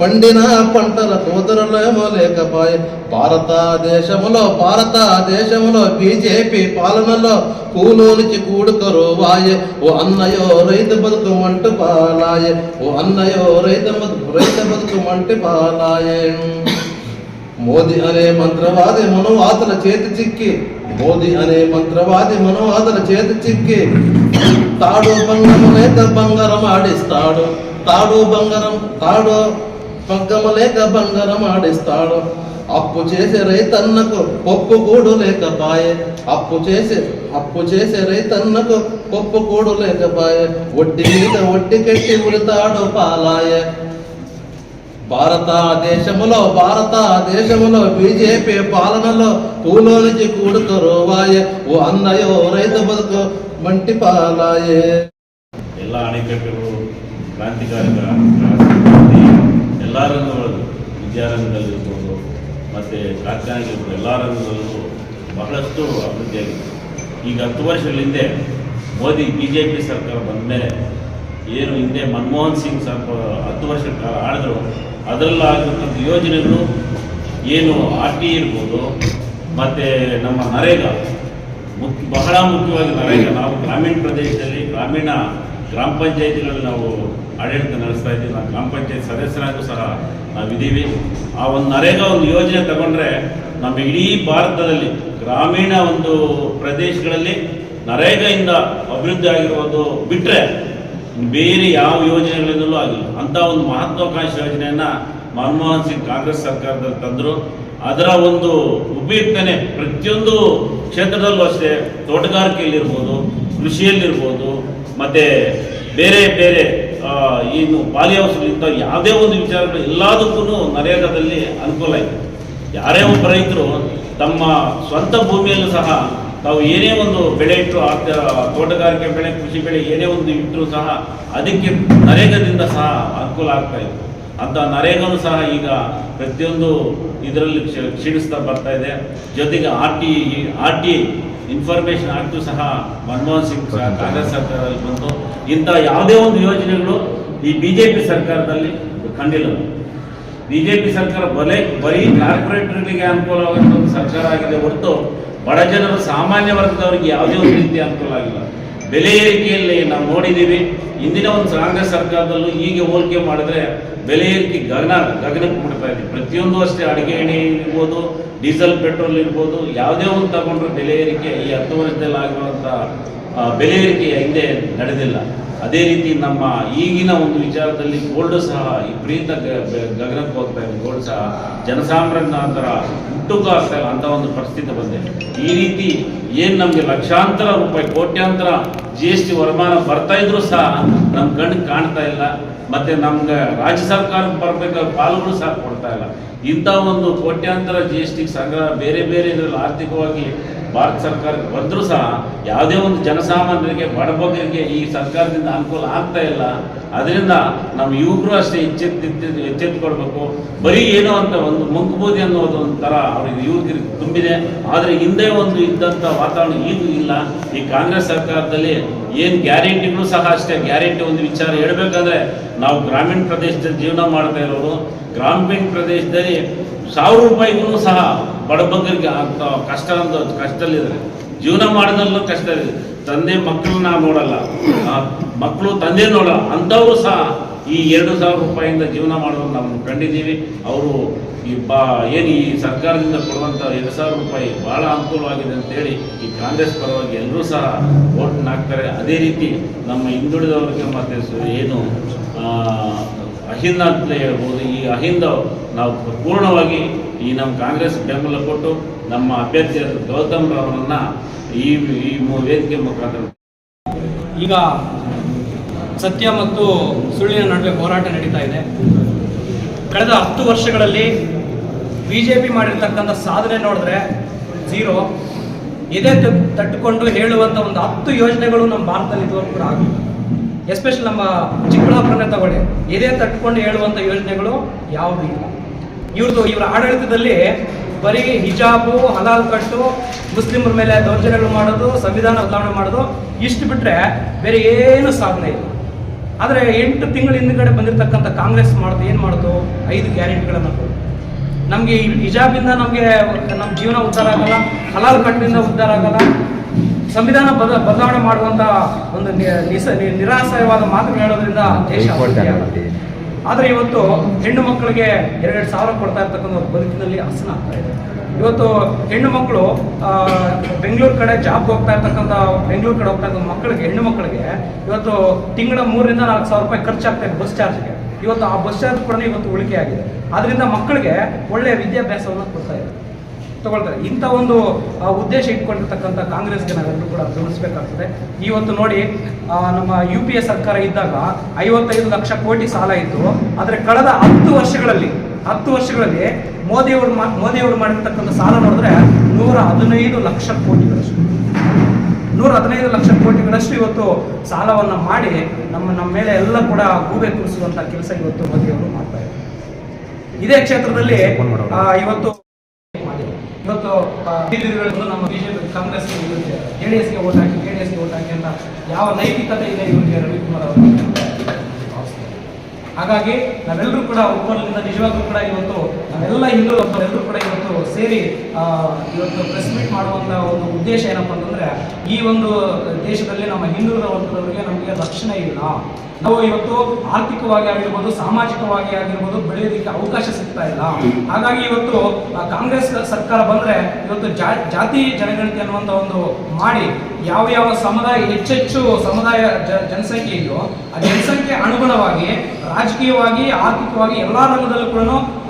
పండిన పంటల కూతురులేమో లేకపాయే. భారతదేశములో భారతదేశములో బీజేపీ పాలనలో కూలోనికి కూడుకరు వాయే ఓ అన్నయో రైతు బతుకు మంటు పాలాయే. ఓ అన్నయో రైతు బతుకు రైతు బతుకు మంటి పాలాయే. మోదీ అనే మంత్రవాది మనోవాదుల చేతి చిక్కి. మోదీ అనే మంత్రవాది మనోవాదుల చేతి చిక్కి. తాడు బంగము లేక బంగారం ఆడిస్తాడు. తాడు బంగారం తాడు పగ్గము లేక బంగారం ఆడిస్తాడు. అప్పు చేసే రైతన్నకు పప్పు కూడు లేకపాయే. అప్పు చేసే అప్పు చేసే రైతన్నకు పప్పు కూడు లేకపాయే. వడ్డీ మీద వడ్డీ కట్టి ఉడతాడు పాలాయే. భారతదేశములో భారతదేశములో బీజేపీ పాలనలో పూలోనికి కూడుకరు వాయే ఓ అన్నయో రైతు బతుకు మంటి పాలాయే ಎಲ್ಲ ಅಣೆಕಟ್ಟುಗಳು ಕ್ರಾಂತಿಕಾರಕ ಕ್ರಾಂತಿ ಎಲ್ಲ ರಂಗಗಳಲ್ಲೂ ವಿದ್ಯಾರಂಗದಲ್ಲಿರ್ಬೋದು ಮತ್ತು ಕಾರ್ಖಾನೆಗಿರ್ಬೋದು ಎಲ್ಲ ರಂಗದಲ್ಲೂ ಬಹಳಷ್ಟು ಅಭಿವೃದ್ಧಿಯಾಗಿದೆ ಈಗ ಹತ್ತು ವರ್ಷಗಳ ಹಿಂದೆ ಮೋದಿ ಬಿ ಜೆ ಪಿ ಸರ್ಕಾರ ಬಂದ ಮೇಲೆ ಏನು ಹಿಂದೆ ಮನಮೋಹನ್ ಸಿಂಗ್ ಸರ್ಕಾರ ಹತ್ತು ವರ್ಷ ಕಾಲ ಆಳಿದ್ರು ಅದರಲ್ಲಾಗಿರ್ತಕ್ಕಂಥ ಯೋಜನೆಗಳು ಏನು ಆರ್ ಟಿ ಇರ್ಬೋದು, ಮತ್ತು ನಮ್ಮ ನರೇಗಾ ಮುಖ್ಯ ಬಹಳ ಮುಖ್ಯವಾಗಿ ನರೇಗಾ. ನಾವು ಗ್ರಾಮೀಣ ಪ್ರದೇಶದಲ್ಲಿ, ಗ್ರಾಮೀಣ ಗ್ರಾಮ ಪಂಚಾಯತಿಗಳಲ್ಲಿ ನಾವು ಆಡಳಿತ ನಡೆಸ್ತಾ ಇದ್ದೀವಿ. ನಾವು ಗ್ರಾಮ ಪಂಚಾಯತ್ ಸದಸ್ಯರಾಗೂ ಸಹ ನಾವಿದ್ದೀವಿ. ಆ ಒಂದು ನರೇಗಾ ಒಂದು ಯೋಜನೆ ತಗೊಂಡ್ರೆ ನಮ್ಮ ಇಡೀ ಭಾರತದಲ್ಲಿ, ಗ್ರಾಮೀಣ ಒಂದು ಪ್ರದೇಶಗಳಲ್ಲಿ ನರೇಗಾಯಿಂದ ಅಭಿವೃದ್ಧಿ ಆಗಿರುವುದು ಬಿಟ್ಟರೆ ಬೇರೆ ಯಾವ ಯೋಜನೆಗಳಿಂದಲೂ ಆಗಿಲ್ಲ. ಅಂತ ಒಂದು ಮಹತ್ವಾಕಾಂಕ್ಷಿ ಯೋಜನೆಯನ್ನ ಮನಮೋಹನ್ ಸಿಂಗ್ ಕಾಂಗ್ರೆಸ್ ಸರ್ಕಾರದಲ್ಲಿ ತಂದರು. ಅದರ ಒಂದು ಉಪಯುಕ್ತನೆ ಪ್ರತಿಯೊಂದು ಕ್ಷೇತ್ರದಲ್ಲೂ ಅಷ್ಟೇ ತೋಟಗಾರಿಕೆಯಲ್ಲಿರ್ಬೋದು, ಕೃಷಿಯಲ್ಲಿರ್ಬೋದು, ಮತ್ತೆ ಬೇರೆ ಬೇರೆ ಏನು ಪಾಲಿ ಹೌಸ್ಗಳಿಂದ ಯಾವುದೇ ಒಂದು ವಿಚಾರಗಳು ಎಲ್ಲದಕ್ಕೂ ನರೇಗಾದಲ್ಲಿ ಅನುಕೂಲ ಇದೆ. ಯಾರೇ ಒಬ್ಬ ರೈತರು ತಮ್ಮ ಸ್ವಂತ ಭೂಮಿಯಲ್ಲೂ ಸಹ ತಾವು ಏನೇ ಒಂದು ಬೆಳೆ ಇಟ್ಟು ಆ ತೋಟಗಾರಿಕೆ ಬೆಳೆ, ಕೃಷಿ ಬೆಳೆ ಏನೇ ಒಂದು ಇಟ್ಟರು ಸಹ ಅದಕ್ಕೆ ನರೇಗಾದಿಂದ ಸಹ ಅನುಕೂಲ ಆಗ್ತಾ ಇತ್ತು ಅಂತ ನರೇಗನು ಸಹ ಈಗ ಪ್ರತಿಯೊಂದು ಇದರಲ್ಲಿ ಕ್ಷ- ಕ್ಷೀಣಿಸ್ತಾ ಬರ್ತಾ ಇದೆ. ಜೊತೆಗೆ R T R T information act ಸಹ ಮನಮೋಹನ್ ಸಿಂಗ್ ಸಹ ಕಾಂಗ್ರೆಸ್ ಸರ್ಕಾರದಲ್ಲಿ ಬಂತು ಇಂಥ ಯಾವುದೇ ಒಂದು ಯೋಜನೆಗಳು ಈ ಬಿ ಜೆ ಪಿ ಸರ್ಕಾರದಲ್ಲಿ ಕಂಡಿಲ್ಲ ಬಿ ಜೆ ಪಿ ಸರ್ಕಾರ ಬಲೆ, ಬರೀ ಕಾರ್ಪೊರೇಟರ್ಗಳಿಗೆ ಒಂದು ಸರ್ಕಾರ ಆಗಿದೆ ಹೊರತು ಬಡ ಜನರು ಸಾಮಾನ್ಯ ವರ್ಗದವರಿಗೆ ಯಾವುದೇ ಒಂದು ರೀತಿಯ ಅನುಕೂಲ ಆಗಿಲ್ಲ. ಬೆಲೆ ಏರಿಕೆಯಲ್ಲಿ ನಾವು ನೋಡಿದ್ದೀವಿ. ಇಂದಿನ ಒಂದು ಕಾಂಗ್ರೆಸ್ ಸರ್ಕಾರದಲ್ಲೂ ಹೀಗೆ ಹೋಲಿಕೆ ಮಾಡಿದ್ರೆ ಬೆಲೆ ಏರಿಕೆ ಗಗನ, ಗಗನಕ್ಕೆ ಮುಟ್ತಾ ಇದೆ. ಪ್ರತಿಯೊಂದು ಅಷ್ಟೇ ಅಡುಗೆ ಎಣ್ಣೆ ಇರ್ಬೋದು, ಡೀಸೆಲ್, ಪೆಟ್ರೋಲ್ ಇರ್ಬೋದು, ಯಾವುದೇ ಒಂದು ತಗೊಂಡ್ರೆ ಬೆಲೆ ಏರಿಕೆ ಈ ಹತ್ತು ವರ್ಷದಲ್ಲಿ ಆಗಿರುವಂಥ ಬೆಲೆ ಏರಿಕೆ ಹಿಂದೆ ನಡೆದಿಲ್ಲ. ಅದೇ ರೀತಿ ನಮ್ಮ ಈಗಿನ ಒಂದು ವಿಚಾರದಲ್ಲಿ ಗೋಲ್ಡ್ ಸಹ ವಿಪರೀತ ಗಗನಕ್ಕೆ ಹೋಗ್ತಾ ಇದೆ. ಗೋಲ್ಡ್ ಸಹ ಆಗ್ತಾ ಇಲ್ಲ ಅಂತ ಒಂದು ಪರಿಸ್ಥಿತಿ ಬಂದಿದೆ. ಈ ರೀತಿ ಏನು ನಮಗೆ ಲಕ್ಷಾಂತರ ರೂಪಾಯಿ, ಕೋಟ್ಯಾಂತರ ಜಿ ಎಸ್ ಟಿ ವರಮಾನ ಬರ್ತಾ ಇದ್ರೂ ಸಹ ನಮ್ಮ ಕಣ್ಣಿಗೆ ಕಾಣ್ತಾ ಇಲ್ಲ. ಮತ್ತೆ ನಮ್ಗೆ ರಾಜ್ಯ ಸರ್ಕಾರಕ್ಕೆ ಬರಬೇಕಾದ ಪಾಲುಗಳು ಸಹ ಕೊಡ್ತಾ ಇಲ್ಲ. ಇಂಥ ಒಂದು ಕೋಟ್ಯಾಂತರ ಜಿ ಎಸ್ ಟಿ ಸಂಗ್ರಹ ಬೇರೆ ಬೇರೆ ಇದರಲ್ಲಿ ಆರ್ಥಿಕವಾಗಿ ಭಾರತ ಸರ್ಕಾರಕ್ಕೆ ಬಂದರೂ ಸಹ ಯಾವುದೇ ಒಂದು ಜನಸಾಮಾನ್ಯರಿಗೆ ಬಡಬಗರಿಗೆ ಈ ಸರ್ಕಾರದಿಂದ ಅನುಕೂಲ ಆಗ್ತಾ ಇಲ್ಲ. ಅದರಿಂದ ನಮ್ಮ ಯುವಕರು ಅಷ್ಟೇ ಎಚ್ಚೆತ್ತು ಎಚ್ಚೆತ್ತುಕೊಳ್ಬೇಕು ಬರೀ ಏನೋ ಅಂತ ಒಂದು ಮುಂಕುಬೂದಿ ಅನ್ನೋದು ಒಂಥರ ಅವ್ರಿಗೆ ಯುವಕರಿಗೆ ತುಂಬಿದೆ. ಆದರೆ ಹಿಂದೆ ಒಂದು ಇದ್ದಂಥ ವಾತಾವರಣ ಈಗೂ ಇಲ್ಲ. ಈ ಕಾಂಗ್ರೆಸ್ ಸರ್ಕಾರದಲ್ಲಿ ಏನು ಗ್ಯಾರಂಟಿಗಳು ಸಹ ಅಷ್ಟೇ. ಗ್ಯಾರಂಟಿ ಒಂದು ವಿಚಾರ ಹೇಳಬೇಕಂದ್ರೆ ನಾವು ಗ್ರಾಮೀಣ ಪ್ರದೇಶದಲ್ಲಿ ಜೀವನ ಮಾಡ್ತಾ ಇರೋರು ಗ್ರಾಮೀಣ ಪ್ರದೇಶದಲ್ಲಿ ಸಾವಿರ ರೂಪಾಯಿಗೂ ಸಹ ಬಡಬಗ್ಗರಿಗೆ ಕಷ್ಟ ಅಂತ ಕಷ್ಟದಲ್ಲಿದ್ದಾರೆ. ಜೀವನ ಮಾಡೋದಲ್ಲೂ ಕಷ್ಟ ಇದೆ ತಂದೆ ಮಕ್ಕಳನ್ನ ನೋಡಲ್ಲ. ಮಕ್ಕಳು ತಂದೆ ನೋಡಲ್ಲ. ಅಂಥವ್ರು ಸಹ ಈ ಎರಡು ಸಾವಿರ ರೂಪಾಯಿಯಿಂದ ಜೀವನ ಮಾಡೋದನ್ನು ನಾವು ಕಂಡಿದ್ದೀವಿ. ಅವರು ಈ ಬಾ, ಏನು ಈ ಸರ್ಕಾರದಿಂದ ಕೊಡುವಂಥ ಎರಡು ಸಾವಿರ ರೂಪಾಯಿ ಭಾಳ ಅನುಕೂಲವಾಗಿದೆ ಅಂತೇಳಿ ಈ ಕಾಂಗ್ರೆಸ್ ಪರವಾಗಿ ಎಲ್ಲರೂ ಸಹ ಓಟ್ನ ಹಾಕ್ತಾರೆ. ಅದೇ ರೀತಿ ನಮ್ಮ ಹಿಂದುಳಿದವರಿಗೆ ಮತ್ತೆ ಏನು ಅಹಿಂದ ಅಂತಲೇ ಹೇಳ್ಬೋದು. ಈ ಅಹಿಂದ ನಾವು ಪೂರ್ಣವಾಗಿ ಈ ನಮ್ಮ ಕಾಂಗ್ರೆಸ್ ಬೆಂಬಲ ಕೊಟ್ಟು ನಮ್ಮ ಅಭ್ಯರ್ಥಿಯಾದ ಗೌತಮ್ ರಾವ್ರನ್ನ ಈ ಈ ವೇದಿಕೆ ಮುಖಾಂತರ ಈಗ ಸತ್ಯ ಮತ್ತು ಸುಳ್ಳಿನ ನಡುವೆ ಹೋರಾಟ ನಡೀತಾ ಇದೆ. ಕಳೆದ ಹತ್ತು ವರ್ಷಗಳಲ್ಲಿ ಬಿ ಜೆ ಪಿ ಮಾಡಿರ್ತಕ್ಕಂಥ ಸಾಧನೆ ನೋಡಿದ್ರೆ ಝೀರೋ. ಎದೆ ತಟ್- ತಟ್ಟುಕೊಂಡು ಹೇಳುವಂಥ ಒಂದು ಹತ್ತು ಯೋಜನೆಗಳು ನಮ್ಮ ಭಾರತದಲ್ಲಿ ಇದುವರೆಗೂ ಕೂಡ ಆಗಿಲ್ಲ. ಎಸ್ಪೆಷಲಿ ನಮ್ಮ ಚಿಕ್ಕಬಳ್ಳಾಪುರನೇ ತಗೊಳ್ಳಿ. ಎದೆ ತಟ್ಟುಕೊಂಡು ಹೇಳುವಂಥ ಯೋಜನೆಗಳು ಯಾವುದೂ ಇಲ್ಲ. ಇವ್ರದ್ದು ಇವರ ಆಡಳಿತದಲ್ಲಿ ಬರೀ ಹಿಜಾಬು, ಹಲಾಲ್ ಕಟ್ಟು, ಮುಸ್ಲಿಮರ ಮೇಲೆ ದೌರ್ಜನ್ಯಗಳು ಮಾಡೋದು, ಸಂವಿಧಾನ ಬದಲಾವಣೆ ಮಾಡೋದು ಇಷ್ಟು ಬಿಟ್ರೆ ಬೇರೆ ಏನು ಸಾಧನೆ ಇಲ್ಲ. ಆದರೆ ಎಂಟು ತಿಂಗಳ ಹಿಂದ್ಗಡೆ ಬಂದಿರತಕ್ಕಂಥ ಕಾಂಗ್ರೆಸ್ ಮಾಡೋದು ಏನು ಮಾಡೋದು ಐದು ಗ್ಯಾರಂಟಿಗಳನ್ನು ಕೊಡ್ತು ನಮಗೆ ಈ ಹಿಜಾಬಿಂದ ನಮಗೆ ನಮ್ಮ ಜೀವನ ಉದ್ಧಾರ ಆಗಲ್ಲ ಹಲಾಲ್ ಕಟ್ಟಿನಿಂದ ಉದ್ಧಾರ ಆಗಲ್ಲ. ಸಂವಿಧಾನ ಬದ ಬದಲಾವಣೆ ಮಾಡುವಂತ ಒಂದು ನಿಸ ನಿ- ನಿರಾಶಯವಾದ ಮಾತುಗಳು ಹೇಳೋದ್ರಿಂದ ದೇಶ. ಆದ್ರೆ ಇವತ್ತು ಹೆಣ್ಣು ಮಕ್ಕಳಿಗೆ ಎರಡೆರಡು ಸಾವಿರ ಕೊಡ್ತಾ ಇರ್ತಕ್ಕಂಥ ಬದುಕಿನಲ್ಲಿ ಹಸನ ಆಗ್ತಾ ಇದೆ. ಇವತ್ತು ಹೆಣ್ಣು ಮಕ್ಕಳು ಬೆಂಗಳೂರು ಕಡೆ ಜಾಬ್ ಹೋಗ್ತಾ ಇರ್ತಕ್ಕಂಥ, ಬೆಂಗಳೂರು ಕಡೆ ಹೋಗ್ತಾ ಇರ್ತಕ್ಕಂಥ ಮಕ್ಕಳಿಗೆ, ಹೆಣ್ಣು ಮಕ್ಕಳಿಗೆ ಇವತ್ತು ತಿಂಗಳ ಮೂರರಿಂದ ನಾಲ್ಕು ಸಾವಿರ ರೂಪಾಯಿ ಖರ್ಚಾಗ್ತಾ ಇದೆ ಬಸ್ ಚಾರ್ಜ್ಗೆ ಇವತ್ತು ಆ ಬಸ್ ಚಾರ್ಜ್ ಕೂಡ ಇವತ್ತು ಉಳಿಕೆ ಆಗಿದೆ. ಆದ್ರಿಂದ ಮಕ್ಕಳಿಗೆ ಒಳ್ಳೆಯ ವಿದ್ಯಾಭ್ಯಾಸವನ್ನು ಕೊಡ್ತಾ ಇದೆ ತಗೊಳ್ತಾರೆ. ಇಂಥ ಒಂದು ಉದ್ದೇಶ ಇಟ್ಕೊಂಡಿರ್ತಕ್ಕಂಥ ಕಾಂಗ್ರೆಸ್ಗೆ ನಾವೆಲ್ಲರೂ ಕೂಡ ಗಮನಿಸಬೇಕಾಗ್ತದೆ. ಇವತ್ತು ನೋಡಿ ನಮ್ಮ ಯು ಪಿ ಎ ಸರ್ಕಾರ ಇದ್ದಾಗ ಐವತ್ತೈದು ಲಕ್ಷ ಕೋಟಿ ಸಾಲ ಇತ್ತು. ಆದರೆ ಕಳೆದ ಹತ್ತು ವರ್ಷಗಳಲ್ಲಿ ಹತ್ತು ವರ್ಷಗಳಲ್ಲಿ ಮೋದಿಯವರು ಮೋದಿಯವರು ಮಾಡಿರ್ತಕ್ಕಂಥ ಸಾಲ ನೋಡಿದ್ರೆ ನೂರ ಹದಿನೈದು ಲಕ್ಷ ಕೋಟಿಗಳಷ್ಟು. ನೂರ ಹದಿನೈದು ಲಕ್ಷ ಕೋಟಿಗಳಷ್ಟು ಇವತ್ತು ಸಾಲವನ್ನು ಮಾಡಿ ನಮ್ಮ ನಮ್ಮ ಮೇಲೆ ಎಲ್ಲ ಕೂಡ ಗೂಬೆ ಕೂರಿಸುವಂಥ ಕೆಲಸ ಇವತ್ತು ಮೋದಿಯವರು ಮಾಡ್ತಾ ಇದ್ದಾರೆ. ಇದೇ ಕ್ಷೇತ್ರದಲ್ಲಿ ಇವತ್ತು ಇವತ್ತು ನಮ್ಮ ಬಿಜೆಪಿ ಕಾಂಗ್ರೆಸ್ ಜೆ ಡಿ ಎಸ್ಗೆ ಓಟ್ ಹಾಕಿ ಜೆ ಡಿ ಎಸ್ಗೆ ಓಟ್ ಹಾಕಿ ಅಂತ ಯಾವ ನೈತಿಕತೆ ಇದೆ ಇವರಿಗೆ ರವಿಕುಮಾರ್ ಅವರು ಹಾಗಾಗಿ ನಾವೆಲ್ಲರೂ ಕೂಡ ಒಪ್ಪಲಿಂದ ನಿಜವಾಗ್ಲೂ ಕೂಡ ಇವತ್ತು ನಾವೆಲ್ಲ ಹಿಂದೂ ಎಲ್ಲರೂ ಕೂಡ ಇವತ್ತು ಸೇರಿ ಇವತ್ತು ಪ್ರೆಸ್ ಮೀಟ್ ಮಾಡುವಂತ ಒಂದು ಉದ್ದೇಶ ಏನಪ್ಪ ಅಂತಂದ್ರೆ ಈ ಒಂದು ದೇಶದಲ್ಲಿ ನಮ್ಮ ಹಿಂದೂ ವರ್ಗದವರಿಗೆ ನಮಗೆ ರಕ್ಷಣೆ ಇಲ್ಲ. ನಾವು ಇವತ್ತು ಆರ್ಥಿಕವಾಗಿ ಆಗಿರ್ಬೋದು, ಸಾಮಾಜಿಕವಾಗಿ ಆಗಿರ್ಬೋದು ಬೆಳೆಯೋದಕ್ಕೆ ಅವಕಾಶ ಸಿಗ್ತಾ ಇಲ್ಲ. ಹಾಗಾಗಿ ಇವತ್ತು ಕಾಂಗ್ರೆಸ್ ಸರ್ಕಾರ ಬಂದ್ರೆ ಇವತ್ತು ಜಾತಿ ಜನಗಣತಿ ಅನ್ನುವಂತ ಒಂದು ಮಾಡಿ, ಯಾವ ಯಾವ ಸಮುದಾಯ, ಹೆಚ್ಚೆಚ್ಚು ಸಮುದಾಯ ಜನಸಂಖ್ಯೆ ಇದೆಯೋ ಆ ಜನಸಂಖ್ಯೆ ಅನುಗುಣವಾಗಿ, ರಾಜಕೀಯವಾಗಿ, ಆರ್ಥಿಕವಾಗಿ ಎಲ್ಲಾ ರಂಗದಲ್ಲೂ ಕೂಡ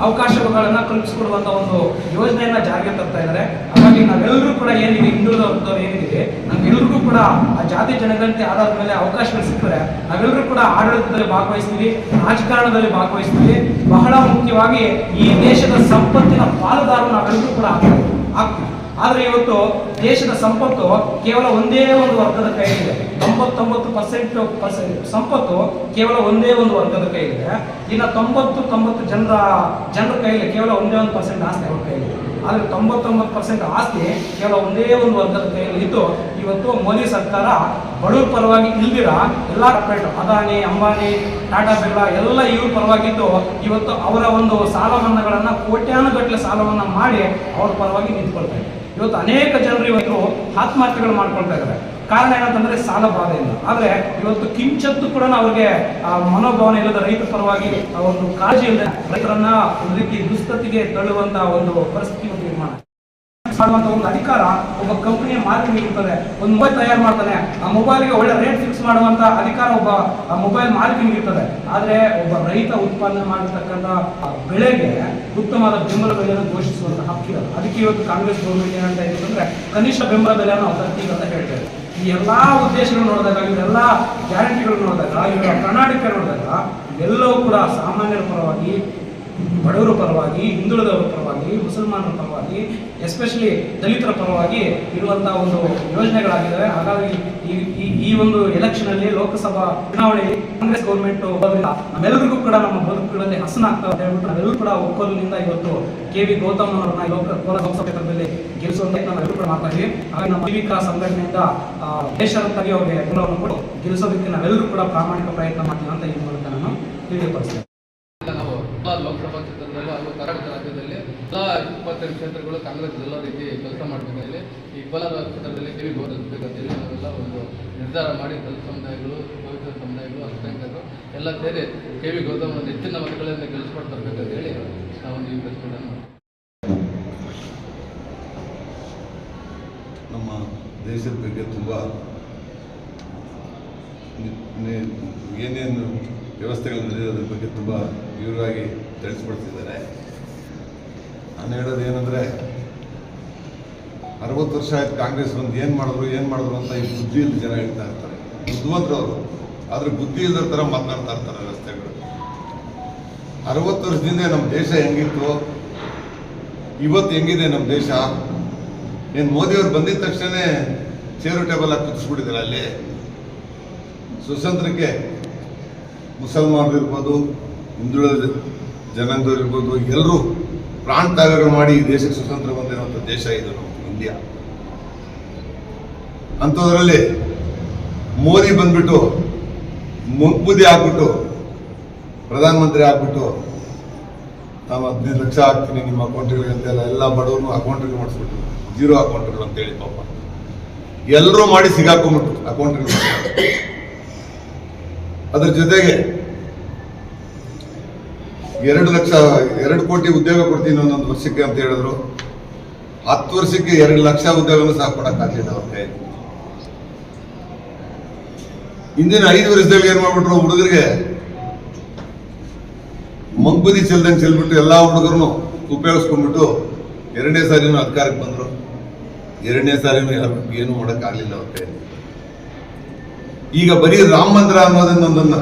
ಅವಕಾಶಗಳನ್ನ ಕಲ್ಪಿಸಿಕೊಡುವಂತ ಒಂದು ಯೋಜನೆಯನ್ನ ಜಾರಿಗೆ ತರ್ತಾ ಇದ್ದಾರೆ ಹಾಗಾಗಿ ನಾವೆಲ್ಲರೂ ಕೂಡ ಏನಿದೆ ಹಿಂದುಳಿದ ಏನಿದೆ ನಮ್ಗೆಲ್ಲರಿಗೂ ಕೂಡ ಆ ಜಾತಿ ಜನಗಣತಿ ಆಧಾರದ ಮೇಲೆ ಅವಕಾಶಗಳು ಸಿಕ್ಕರೆ ನಾವೆಲ್ಲರೂ ಕೂಡ ಆಡಳಿತದಲ್ಲಿ ಭಾಗವಹಿಸ್ತೀವಿ, ರಾಜಕಾರಣದಲ್ಲಿ ಭಾಗವಹಿಸ್ತೀವಿ, ಬಹಳ ಮುಖ್ಯವಾಗಿ ಈ ದೇಶದ ಸಂಪತ್ತಿನ ಪಾಲುದಾರರು ನಾವೆಲ್ಲರೂ ಕೂಡ ಆಗ್ತೀವಿ ಆಗ್ತೀವಿ. ಆದ್ರೆ ಇವತ್ತು ದೇಶದ ಸಂಪತ್ತು ಕೇವಲ ಒಂದೇ ಒಂದು ವರ್ಗದ ಕೈಯಲ್ಲಿದೆ. ತೊಂಬತ್ತೊಂಬತ್ತು ಪರ್ಸೆಂಟ್ ಸಂಪತ್ತು ಕೇವಲ ಒಂದೇ ಒಂದು ವರ್ಗದ ಕೈಲಿದೆ ಇನ್ನು ತೊಂಬತ್ತು ತೊಂಬತ್ತು ಜನರ ಜನರ ಕೈಯಲ್ಲಿ ಕೇವಲ ಒಂದೇ ಒಂದು ಪರ್ಸೆಂಟ್ ಆಸ್ತಿ ಅವ್ರ ಕೈಲಿದೆ ಆದ್ರೆ ತೊಂಬತ್ತೊಂಬತ್ತು ಪರ್ಸೆಂಟ್ ಆಸ್ತಿ ಕೇವಲ ಒಂದೇ ಒಂದು ವರ್ಗದ ಕೈಯಲ್ಲಿ ಇದ್ದು, ಇವತ್ತು ಮೋದಿ ಸರ್ಕಾರ ಬಡವ್ರ ಪರವಾಗಿ ಇಲ್ದಿರ ಎಲ್ಲ ಕಾರ್ಪೊರೇಟ್ ಅದಾನಿ, ಅಂಬಾನಿ, ಟಾಟಾ ಬಿರ್ಲಾ ಎಲ್ಲ ಇವ್ರ ಪರವಾಗಿದ್ದು, ಇವತ್ತು ಅವರ ಒಂದು ಸಾಲ ಮನ್ನಾಗಳನ್ನು ಕೋಟ್ಯಾನುಗಟ್ಟಲೆ ಸಾಲವನ್ನ ಮಾಡಿ ಅವ್ರ ಪರವಾಗಿ ನಿಂತ್ಕೊಳ್ತಾರೆ ಇವತ್ತು ಅನೇಕ ಜನರು ಇವತ್ತು ಆತ್ಮಹತ್ಯೆಗಳು ಮಾಡ್ಕೊಳ್ತಾ ಇದ್ದಾರೆ. ಕಾರಣ ಏನಂತಂದ್ರೆ ಸಾಲ ಬಾಧೆ ಇಲ್ಲ ಆದ್ರೆ ಇವತ್ತು ಕಿಂಚತ್ತು ಕೂಡ ಅವ್ರಿಗೆ, ಆ, ಮನೋಭಾವನೆ ಇಲ್ಲದ ರೈತರ ಪರವಾಗಿ ಒಂದು ಕಾಳಜಿ ಇಲ್ಲದೆ ರೈತರನ್ನ ಒಂದು ರೀತಿ ದುಸ್ಥತಿಗೆ ತಳ್ಳುವಂತ ಒಂದು ಪರಿಸ್ಥಿತಿ ನಿರ್ಮಾಣ. ಮಾಡುವಂತ ಒಂದು ಅಧಿಕಾರ ಒಬ್ಬ ಕಂಪನಿಯ ಮಾರ್ಕೆಟ್ ಇರ್ತದೆ, ಒಂದು ಮೊಬೈಲ್ ತಯಾರು ಮಾಡ್ತಾನೆ, ಆ ಮೊಬೈಲ್ಗೆ ಒಳ್ಳೆ ರೇಟ್ ಫಿಕ್ಸ್ ಮಾಡುವಂತ ಅಧಿಕಾರ ಒಬ್ಬ, ಆ ಮೊಬೈಲ್ ಮಾರ್ಕೆಟ್ ಇರ್ತದೆ. ಆದ್ರೆ ಒಬ್ಬ ರೈತ ಉತ್ಪಾದನೆ ಆ, ಬೆಳೆಗೆ ಉತ್ತಮವಾದ ಬೆಂಬಲ ಬೆಲೆಯನ್ನು ಘೋಷಿಸುವಂತ ಹಕ್ಕಿರೋದು ಅದಕ್ಕೆ ಇವತ್ತು ಕಾಂಗ್ರೆಸ್ ಗೌರ್ಮೆಂಟ್ ಏನಂತ ಹೇಳಿದ್ರೆ ಕನಿಷ್ಠ ಬೆಂಬಲ ಬೆಲೆಯನ್ನು ಅಂತ ಹೇಳ್ತೇವೆ ಈ ಎಲ್ಲ ಉದ್ದೇಶಗಳು ನೋಡಿದಾಗ ಇವೆಲ್ಲ ಗ್ಯಾರಂಟಿಗಳು ನೋಡಿದಾಗ ಇವರ ಪ್ರಣಾಳಿಕೆ ನೋಡಿದಾಗ ಎಲ್ಲವೂ ಕೂಡ ಸಾಮಾನ್ಯರ ಪರವಾಗಿ ಬಡವರ ಪರವಾಗಿ, ಹಿಂದುಳಿದವರ ಪರವಾಗಿ, ಮುಸಲ್ಮಾನರ ಪರವಾಗಿ ಎಸ್ಪೆಷಲಿ ದಲಿತರ ಪರವಾಗಿ ಇರುವಂತಹ ಒಂದು ಯೋಜನೆಗಳಾಗಿದ್ದಾವೆ ಹಾಗಾಗಿ ಈ ಈ ಒಂದು ಎಲೆಕ್ಷನ್ ಅಲ್ಲಿ ಲೋಕಸಭಾ ಚುನಾವಣೆಯಲ್ಲಿ ಕಾಂಗ್ರೆಸ್ ಗೌರ್ಮೆಂಟ್ ನಮ್ಮೆಲ್ಲರಿಗೂ ಕೂಡ ನಮ್ಮ ಬದುಕುಗಳಲ್ಲಿ ಹಸನಾಗ್ತವೆ ಅಂತ ಹೇಳ್ಬಿಟ್ಟು ನಾವೆಲ್ಲರೂ ಕೂಡ ಒಕ್ಕೊಲಿನಿಂದ ಇವತ್ತು ಕೆ ವಿ ಗೌತಮ್ ಅವರನ್ನ ಲೋಕ ಲೋಕಸಭಾ ಕ್ಷೇತ್ರದಲ್ಲಿ ಗೆಲ್ಲಿಸುವಂತ ನಾವೆಲ್ಲರೂ ಕೂಡ ಮಾಡ್ತಾ ಹಾಗಾಗಿ ನಮ್ಮ ಜೀವಿಕಾ ಸಂಘಟನೆಯಿಂದ ದೇಶರತ್ತಾಗಿ ಅವರಿಗೆ ಬೆಂಬಲವನ್ನು ಕೊಟ್ಟು ಗೆಲ್ಲಿಸೋದಕ್ಕೆ ನಾವೆಲ್ಲರೂ ಕೂಡ ಪ್ರಾಮಾಣಿಕ ಪ್ರಯತ್ನ ಮಾಡ್ತೀವಿ ಅಂತ ಈ ಮೂಲಕ ನಾನು ತಿಳಿಯಪಡಿಸ್ತೇನೆ ನಾವು ಎಲ್ಲ ಲೋಕಸಭಾ ಕ್ಷೇತ್ರದಲ್ಲಿ ಹಾಗೂ ಕರ್ನಾಟಕ ರಾಜ್ಯದಲ್ಲಿ ಎಲ್ಲ ಇಪ್ಪತ್ತೆರಡು ಕ್ಷೇತ್ರಗಳು ಕಾಂಗ್ರೆಸ್ ಎಲ್ಲ ರೀತಿ ಕೆಲಸ ಮಾಡಬೇಕಾಗಿದೆ ಈ ಕೋಲಾರ ಕ್ಷೇತ್ರದಲ್ಲಿ ಕಿವಿ ಗೋದಿಸಬೇಕಂತೇಳಿ ನಾವೆಲ್ಲ ಒಂದು ನಿರ್ಧಾರ ಮಾಡಿ ದಲಿತ ಸಮುದಾಯಗಳು, ಪವಿತ್ರ ಸಮುದಾಯಗಳು ಅಲ್ಪಸಂಖ್ಯಾತರು ಎಲ್ಲ ಸೇರಿ ಕೆ ವಿ ಒಂದು ಹೆಚ್ಚಿನ ಮತಗಳಿಂದ ಗೆಲ್ಲಿಸ್ಕೊಂಡು ಬರ್ಬೇಕಂತ ಹೇಳಿ ನಾವೊಂದು ಈ ಪ್ರಶ್ನೆಗಳನ್ನು ನಮ್ಮ ದೇಶದ ಬಗ್ಗೆ ತುಂಬ ಏನೇನು ವ್ಯವಸ್ಥೆಗಳು ನಡೆಯೋದ್ರ ಬಗ್ಗೆ ತುಂಬ ವಿವರವಾಗಿ ತಿಳಿಸ್ಕೊಡ್ತಿದ್ದಾರೆ. ನಾನು ಹೇಳೋದು ಏನಂದರೆ, ಅರವತ್ತು ವರ್ಷ ಆಯ್ತು ಕಾಂಗ್ರೆಸ್ ಬಂದು ಏನು ಮಾಡಿದ್ರು ಏನು ಮಾಡಿದ್ರು ಅಂತ ಈ ಬುದ್ಧಿ ಇಲ್ಲದ ಜನ ಹೇಳ್ತಾ ಇರ್ತಾರೆ. ಬುದ್ಧಿವಂತರು ಅವರು. ಆದರೆ ಬುದ್ಧಿ ಇಲ್ಲದ ಥರ ಮಾತನಾಡ್ತಾ ಇರ್ತಾರೆ ರಸ್ತೆಗಳು. ಅರವತ್ತು ವರ್ಷದಿಂದ ನಮ್ಮ ದೇಶ ಹೆಂಗಿತ್ತು? ಇವತ್ತು ಹೆಂಗಿದೆ ನಮ್ಮ ದೇಶ? ಏನು ಮೋದಿಯವ್ರು ಬಂದಿದ ತಕ್ಷಣ ಚೇರು ಟೇಬಲ್ ಹಾಕಿ ಕುದಿಸ್ಬಿಟ್ಟಿದ್ದಾರೆ ಅಲ್ಲಿ. ಸುಸಂತ್ರಕ್ಕೆ ಮುಸಲ್ಮಾನರು ಇರ್ಬೋದು, ಹಿಂದುಳಿದ ಜನಾಂಗದವ್ರು ಇರ್ಬೋದು, ಎಲ್ಲರೂ ಪ್ರಾಣ ತ್ಯಾಗಗಳು ಮಾಡಿ ಈ ದೇಶಕ್ಕೆ ಸ್ವತಂತ್ರ ಬಂದಿರುವಂಥ ದೇಶ ಇದು ನಮ್ಮ ಇಂಡಿಯಾ. ಅಂಥದ್ರಲ್ಲಿ ಮೋದಿ ಬಂದ್ಬಿಟ್ಟು ಮುಗ್ಬುದ್ಧಿ ಹಾಕ್ಬಿಟ್ಟು ಪ್ರಧಾನಮಂತ್ರಿ ಆಗ್ಬಿಟ್ಟು, ನಾವು ಹದಿನೈದು ಲಕ್ಷ ಹಾಕ್ತೀನಿ ನಿಮ್ಮ ಅಕೌಂಟ್ಗಳಿಗೆ ಅಂತೆಲ್ಲ ಎಲ್ಲ ಬಡವರು ಅಕೌಂಟ್ರಿಗೆ ಮಾಡಿಸ್ಬಿಟ್ಟು ಜೀರೋ ಅಕೌಂಟ್ಗಳು ಅಂತೇಳಿ ಪಾಪ. ಎಲ್ಲರೂ ಮಾಡಿ ಸಿಗಾಕೊಂಡ್ಬಿಟ್ರು ಅಕೌಂಟ್ಗಳು. ಅದ್ರ ಜೊತೆಗೆ ಎರಡು ಲಕ್ಷ, ಎರಡು ಕೋಟಿ ಉದ್ಯೋಗ ಕೊಡ್ತೀನಿ ಒಂದೊಂದು ವರ್ಷಕ್ಕೆ ಅಂತ ಹೇಳಿದ್ರು. ಹತ್ತು ವರ್ಷಕ್ಕೆ ಎರಡು ಲಕ್ಷ ಉದ್ಯೋಗನೂ ಸಹ ಕೊಡೋಕ್ಕಾಗಲಿಲ್ಲ ಅವ್ರಿಗೆ. ಹಿಂದಿನ ಐದು ವರ್ಷದಲ್ಲಿ ಏನ್ ಮಾಡ್ಬಿಟ್ರು ಹುಡುಗರಿಗೆ? ಮಂಗುದಿ ಚೆಲ್ದಂಗೆ ಚೆಲ್ಬಿಟ್ಟು ಎಲ್ಲಾ ಹುಡುಗರು ಉಪಯೋಗಿಸ್ಕೊಂಡ್ಬಿಟ್ಟು ಎರಡನೇ ಸಾರಿನೂ ಅಧಿಕಾರಕ್ಕೆ ಬಂದರು. ಎರಡನೇ ಸಾರಿನೂ ಯಾರು ಏನು ಮಾಡೋಕ್ಕಾಗಲಿಲ್ಲ ಅವ್ರ ಈಗ ಬರೀ ರಾಮ ಮಂದಿರ ಅನ್ನೋದನ್ನ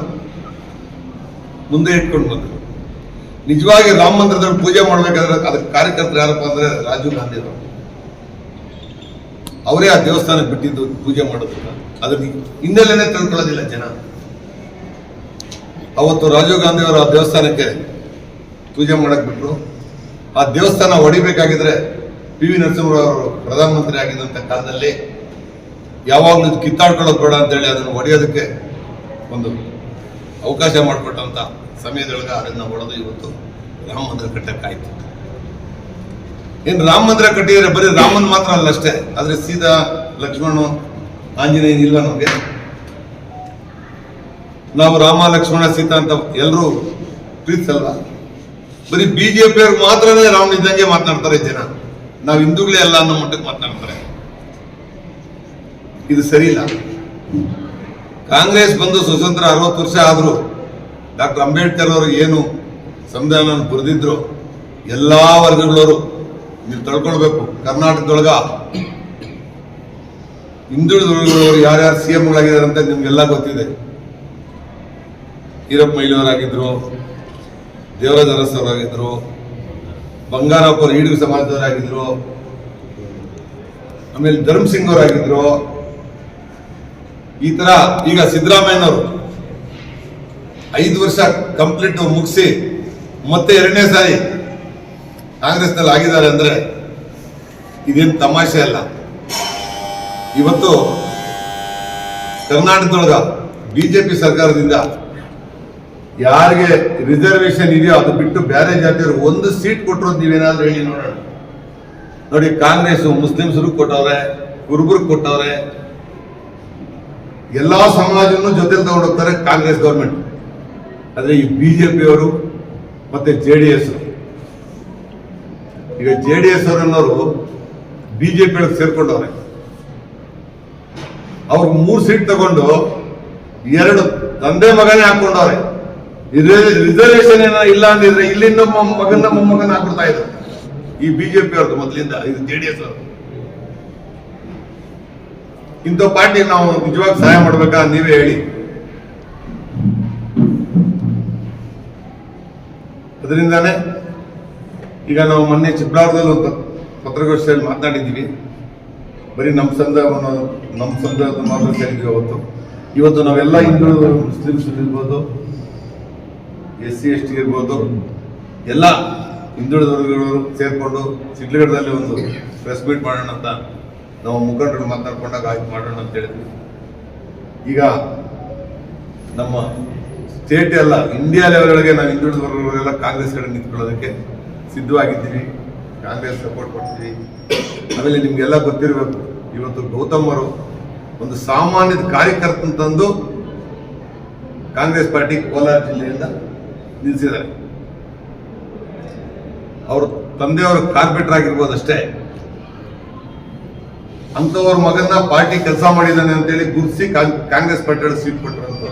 ಮುಂದೆ ಇಟ್ಕೊಂಡು ಬಂದರು. ನಿಜವಾಗಿ ರಾಮ ಮಂದಿರದಲ್ಲಿ ಪೂಜೆ ಮಾಡಬೇಕಾದ್ರೆ ಅದಕ್ಕೆ ಕಾರ್ಯಕರ್ತರು ಯಾರಪ್ಪ ಅಂದ್ರೆ ರಾಜೀವ್ ಗಾಂಧಿ ಅವರು. ಅವರೇ ಆ ದೇವಸ್ಥಾನಕ್ಕೆ ಬಿಟ್ಟಿದ್ದು ಪೂಜೆ ಮಾಡೋದನ್ನ ಅದ್ರ ಹಿನ್ನೆಲೆನೇ ತಿಳ್ಕೊಳ್ಳೋದಿಲ್ಲ ಜನ. ಅವತ್ತು ರಾಜೀವ್ ಗಾಂಧಿ ಅವರು ಆ ದೇವಸ್ಥಾನಕ್ಕೆ ಪೂಜೆ ಮಾಡಕ್ ಬಿಟ್ರು. ಆ ದೇವಸ್ಥಾನ ಹೊಡಿಬೇಕಾಗಿದ್ರೆ ಪಿ ವಿ ಅವರು ಪ್ರಧಾನಮಂತ್ರಿ ಆಗಿದ್ದಂಥ ಕಾಲದಲ್ಲಿ ಯಾವಾಗಲೂ ಕಿತ್ತಾಡ್ಕೊಳ್ಳೋದು ಬೇಡ ಅಂತೇಳಿ ಅದನ್ನು ಹೊಡೆಯೋದಕ್ಕೆ ಒಂದು ಅವಕಾಶ ಮಾಡಿಕೊಟ್ಟಂತ ಸಮಯದೊಳಗೆ ಅದನ್ನ ಒಡೆದು ಇವತ್ತು ರಾಮ ಮಂದಿರ ಕಟ್ಟಕ್ಕಾಯ್ತು ಏನು ರಾಮ ಮಂದಿರ ಕಟ್ಟಿದ್ರೆ ಬರೀ ರಾಮನ್ ಮಾತ್ರ ಅಲ್ಲ ಅಷ್ಟೇ, ಆದ್ರೆ ಸೀದಾ ಲಕ್ಷ್ಮಣ, ಆಂಜನೇಯನ್ ಇಲ್ಲ ನಮಗೆ? ನಾವು ರಾಮ, ಲಕ್ಷ್ಮಣ, ಸೀತಾ ಅಂತ ಎಲ್ಲರೂ ಪ್ರೀತಿಸಲ್ವಾ? ಬರೀ ಬಿಜೆಪಿ ಅವ್ರಿಗೆ ಮಾತ್ರನೇ ರಾಮನ ಇದ್ದಂಗೆ ಮಾತನಾಡ್ತಾರೆ ಜನ. ನಾವು ಹಿಂದೂಗಳೇ ಅಲ್ಲ ಅನ್ನೋ ಮಟ್ಟಕ್ಕೆ ಮಾತನಾಡ್ತಾರೆ. ಇದು ಸರಿ ಇಲ್ಲ ಕಾಂಗ್ರೆಸ್ ಬಂದು ಸ್ವತಂತ್ರ ಅರವತ್ತು ವರ್ಷ ಆದರೂ ಡಾಕ್ಟರ್ ಅಂಬೇಡ್ಕರ್ ಅವರು ಏನು ಸಂವಿಧಾನ ಬರೆದಿದ್ರು, ಎಲ್ಲ ವರ್ಗಗಳವರು ನೀವು ತಳ್ಕೊಳ್ಬೇಕು. ಕರ್ನಾಟಕದೊಳಗ ಹಿಂದುಳಿದ ವರ್ಗದವರು ಯಾರ್ಯಾರು ಸಿ ಎಂಗಳಾಗಿದ್ದಾರೆ ಅಂತ ನಿಮ್ಗೆಲ್ಲ ಗೊತ್ತಿದೆ. ಈರಪ್ಪ ಮೈಲಿಯವರಾಗಿದ್ರು ದೇವರಾಜ ಅರಸ್ ಅವರಾಗಿದ್ರು, ಬಂಗಾರಪ್ಪ ಅವರು ಸಮಾಜದವರಾಗಿದ್ರು ಆಮೇಲೆ ಧರ್ಮಸಿಂಗ್ ಅವರಾಗಿದ್ರು ಈ ತರ ಈಗ ಸಿದ್ದರಾಮಯ್ಯನವರು ಐದು ವರ್ಷ ಕಂಪ್ಲೀಟ್ ಮುಗಿಸಿ ಮತ್ತೆ ಎರಡನೇ ಸಾರಿ ಕಾಂಗ್ರೆಸ್ನಲ್ಲಿ ಆಗಿದ್ದಾರೆ ಅಂದ್ರೆ ಇದೇನು ತಮಾಷೆ ಅಲ್ಲ. ಇವತ್ತು ಕರ್ನಾಟಕದೊಳಗ ಬಿಜೆಪಿ ಸರ್ಕಾರದಿಂದ ಯಾರಿಗೆ ರಿಸರ್ವೇಶನ್ ಇದೆಯೋ ಅದು ಬಿಟ್ಟು ಬೇರೆ ಜಾತಿಯವರು ಒಂದು ಸೀಟ್ ಕೊಟ್ಟರು ನೀವೇನಾದ್ರೂ ಹೇಳಿ ನೋಡೋಣ. ನೋಡಿ ಕಾಂಗ್ರೆಸ್ ಮುಸ್ಲಿಮ್ಸ್ರಿಗೆ ಕೊಟ್ಟವ್ರೆ, ಕುರುಬರ್ಗ್ ಕೊಟ್ಟವ್ರೆ ಎಲ್ಲಾ ಸಮಾಜವನ್ನು ಜೊತೆಲಿ ತಗೊಂಡು ಹೋಗ್ತಾರೆ ಕಾಂಗ್ರೆಸ್ ಗೌರ್ಮೆಂಟ್. ಆದರೆ ಈ ಬಿ ಜೆ ಪಿಯವರು ಮತ್ತೆ ಜೆ ಡಿ ಎಸ್ ಈಗ ಜೆ ಡಿ ಎಸ್ ಅವರನ್ನವರು ಬಿಜೆಪಿ ಅವ್ರಿಗೆ ಸೇರ್ಕೊಂಡವ್ರೆ. ಅವ್ರು ಮೂರು ಸೀಟ್ ತಗೊಂಡು ಎರಡು ತಂದೆ ಮಗನೇ ಹಾಕೊಂಡವ್ರೆ ರಿಸರ್ವೇಶನ್ ಏನೋ ಇಲ್ಲ ಅಂದಿದ್ರೆ ಇಲ್ಲಿಂದ ಮಗನ ಮೊಮ್ಮಗನ ಹಾಕ್ಬಿಡ್ತಾ ಇದ್ರು. ಈ ಬಿಜೆಪಿ ಅವ್ರದ್ದು ಮೊದಲಿಂದ, ಇದು ಜೆ ಡಿ ಎಸ್ ಅವರು ಇಂಥ ಪಾರ್ಟಿಗೆ ನಾವು ನಿಜವಾಗಿ ಸಹಾಯ ಮಾಡ್ಬೇಕಾ ನೀವೇ ಹೇಳಿ. ಅದರಿಂದಾನೇ ಈಗ ನಾವು ಮೊನ್ನೆ ಚಿಕ್ಕಬಳ್ಳಾಪುರದಲ್ಲಿ ಒಂದು ಪತ್ರಗೋಷ್ಠಿಯಲ್ಲಿ ಮಾತನಾಡಿದ್ದೀವಿ. ಬರೀ ನಮ್ಮ ಸಂದರ್ಭವನ್ನು ನಮ್ಮ ಸಂದರ್ಭದ ಮಾತ್ರ ಸೇರಿದ್ವಿ ಅವತ್ತು. ಇವತ್ತು ನಾವೆಲ್ಲ ಹಿಂದೂ ಮುಸ್ಲಿಮ್ಸ್ ಇರ್ಬೋದು ಎಸ್ ಸಿ ಎಸ್ ಟಿ ಇರ್ಬೋದು, ಎಲ್ಲ ಹಿಂದುಳಿದ ವರ್ಗಗಳು ಸೇರಿಕೊಂಡು ಚಿಡ್ಲಗಡದಲ್ಲಿ ಒಂದು ಪ್ರೆಸ್ ಮೀಟ್ ಮಾಡೋಣ ಅಂತ ನಾವು ಮುಖಂಡರು ಮಾತಾಡ್ಕೊಂಡಾಗ ಆಯ್ತು ಮಾಡೋಣ ಅಂತ ಹೇಳಿದ್ವಿ. ಈಗ ನಮ್ಮ ಸ್ಟೇಟ್ ಎಲ್ಲ ಇಂಡಿಯಾ ಒಳಗೆ ನಾವು ಹಿಂದುಳಿದವರೆಲ್ಲ ಕಾಂಗ್ರೆಸ್ ಕಡೆ ನಿಂತ್ಕೊಳ್ಳೋದಕ್ಕೆ ಸಿದ್ಧವಾಗಿದ್ದೀವಿ. ಕಾಂಗ್ರೆಸ್ ಸಪೋರ್ಟ್ ಕೊಡ್ತೀವಿ. ಆಮೇಲೆ ನಿಮ್ಗೆಲ್ಲ ಗೊತ್ತಿರಬೇಕು, ಇವತ್ತು ಗೌತಮ್ ಅವರು ಒಂದು ಸಾಮಾನ್ಯದ ಕಾರ್ಯಕರ್ತನ ತಂದು ಕಾಂಗ್ರೆಸ್ ಪಾರ್ಟಿ ಕೋಲಾರ ಜಿಲ್ಲೆಯಿಂದ ನಿಲ್ಲಿಸಿದ್ದಾರೆ ಅವರು ತಂದೆಯವರು ಕಾರ್ಪೊರೇಟರ್ ಆಗಿರ್ಬೋದು ಅಷ್ಟೇ. ಅಂತವ್ರ ಮಗನ್ನ ಪಾರ್ಟಿ ಕೆಲಸ ಮಾಡಿದ್ದಾನೆ ಅಂತೇಳಿ ಗುರುತಿಸಿ ಕಾಂಗ್ರೆಸ್ ಪಟ್ಟಣ ಸೀಟ್ ಕೊಟ್ಟರು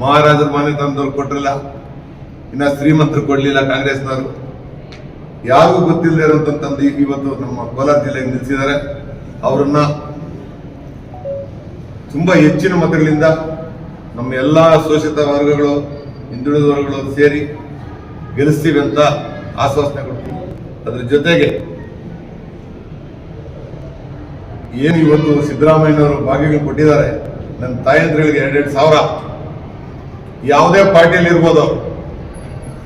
ಮಹಾರಾಜರ ಮನೆ ತಂದವ್ರು ಕೊಟ್ಟಿಲ್ಲ ಇನ್ನ ಶ್ರೀಮಂತರು ಕೊಡ್ಲಿಲ್ಲ ಕಾಂಗ್ರೆಸ್ನವರು. ಯಾರಿಗೂ ಗೊತ್ತಿಲ್ಲದೆ ಇರೋಂತಂದು ತಂದು ಇವತ್ತು ನಮ್ಮ ಕೋಲಾರ ಜಿಲ್ಲೆಗೆ ನಿಲ್ಲಿಸಿದ್ದಾರೆ ಅವರನ್ನ ತುಂಬಾ ಹೆಚ್ಚಿನ ಮತಗಳಿಂದ ನಮ್ಮ ಎಲ್ಲಾ ಶೋಷಿತ ವರ್ಗಗಳು ಹಿಂದುಳಿದ ವರ್ಗಗಳು ಸೇರಿ ಗೆಲ್ಲಿಸ್ತೀವಿ ಅಂತ ಆಶ್ವಾಸನೆ ಕೊಡ್ತೀವಿ. ಅದ್ರ ಜೊತೆಗೆ ಏನು ಇವತ್ತು ಸಿದ್ದರಾಮಯ್ಯನವರು ಭಾಗ್ಯಗಳು ಕೊಟ್ಟಿದ್ದಾರೆ? ನನ್ನ ತಾಯಂದ್ರಿಗೆ ಎರಡೆರಡು ಸಾವಿರ. ಯಾವುದೇ ಪಾರ್ಟಿಯಲ್ಲಿ ಇರ್ಬೋದು.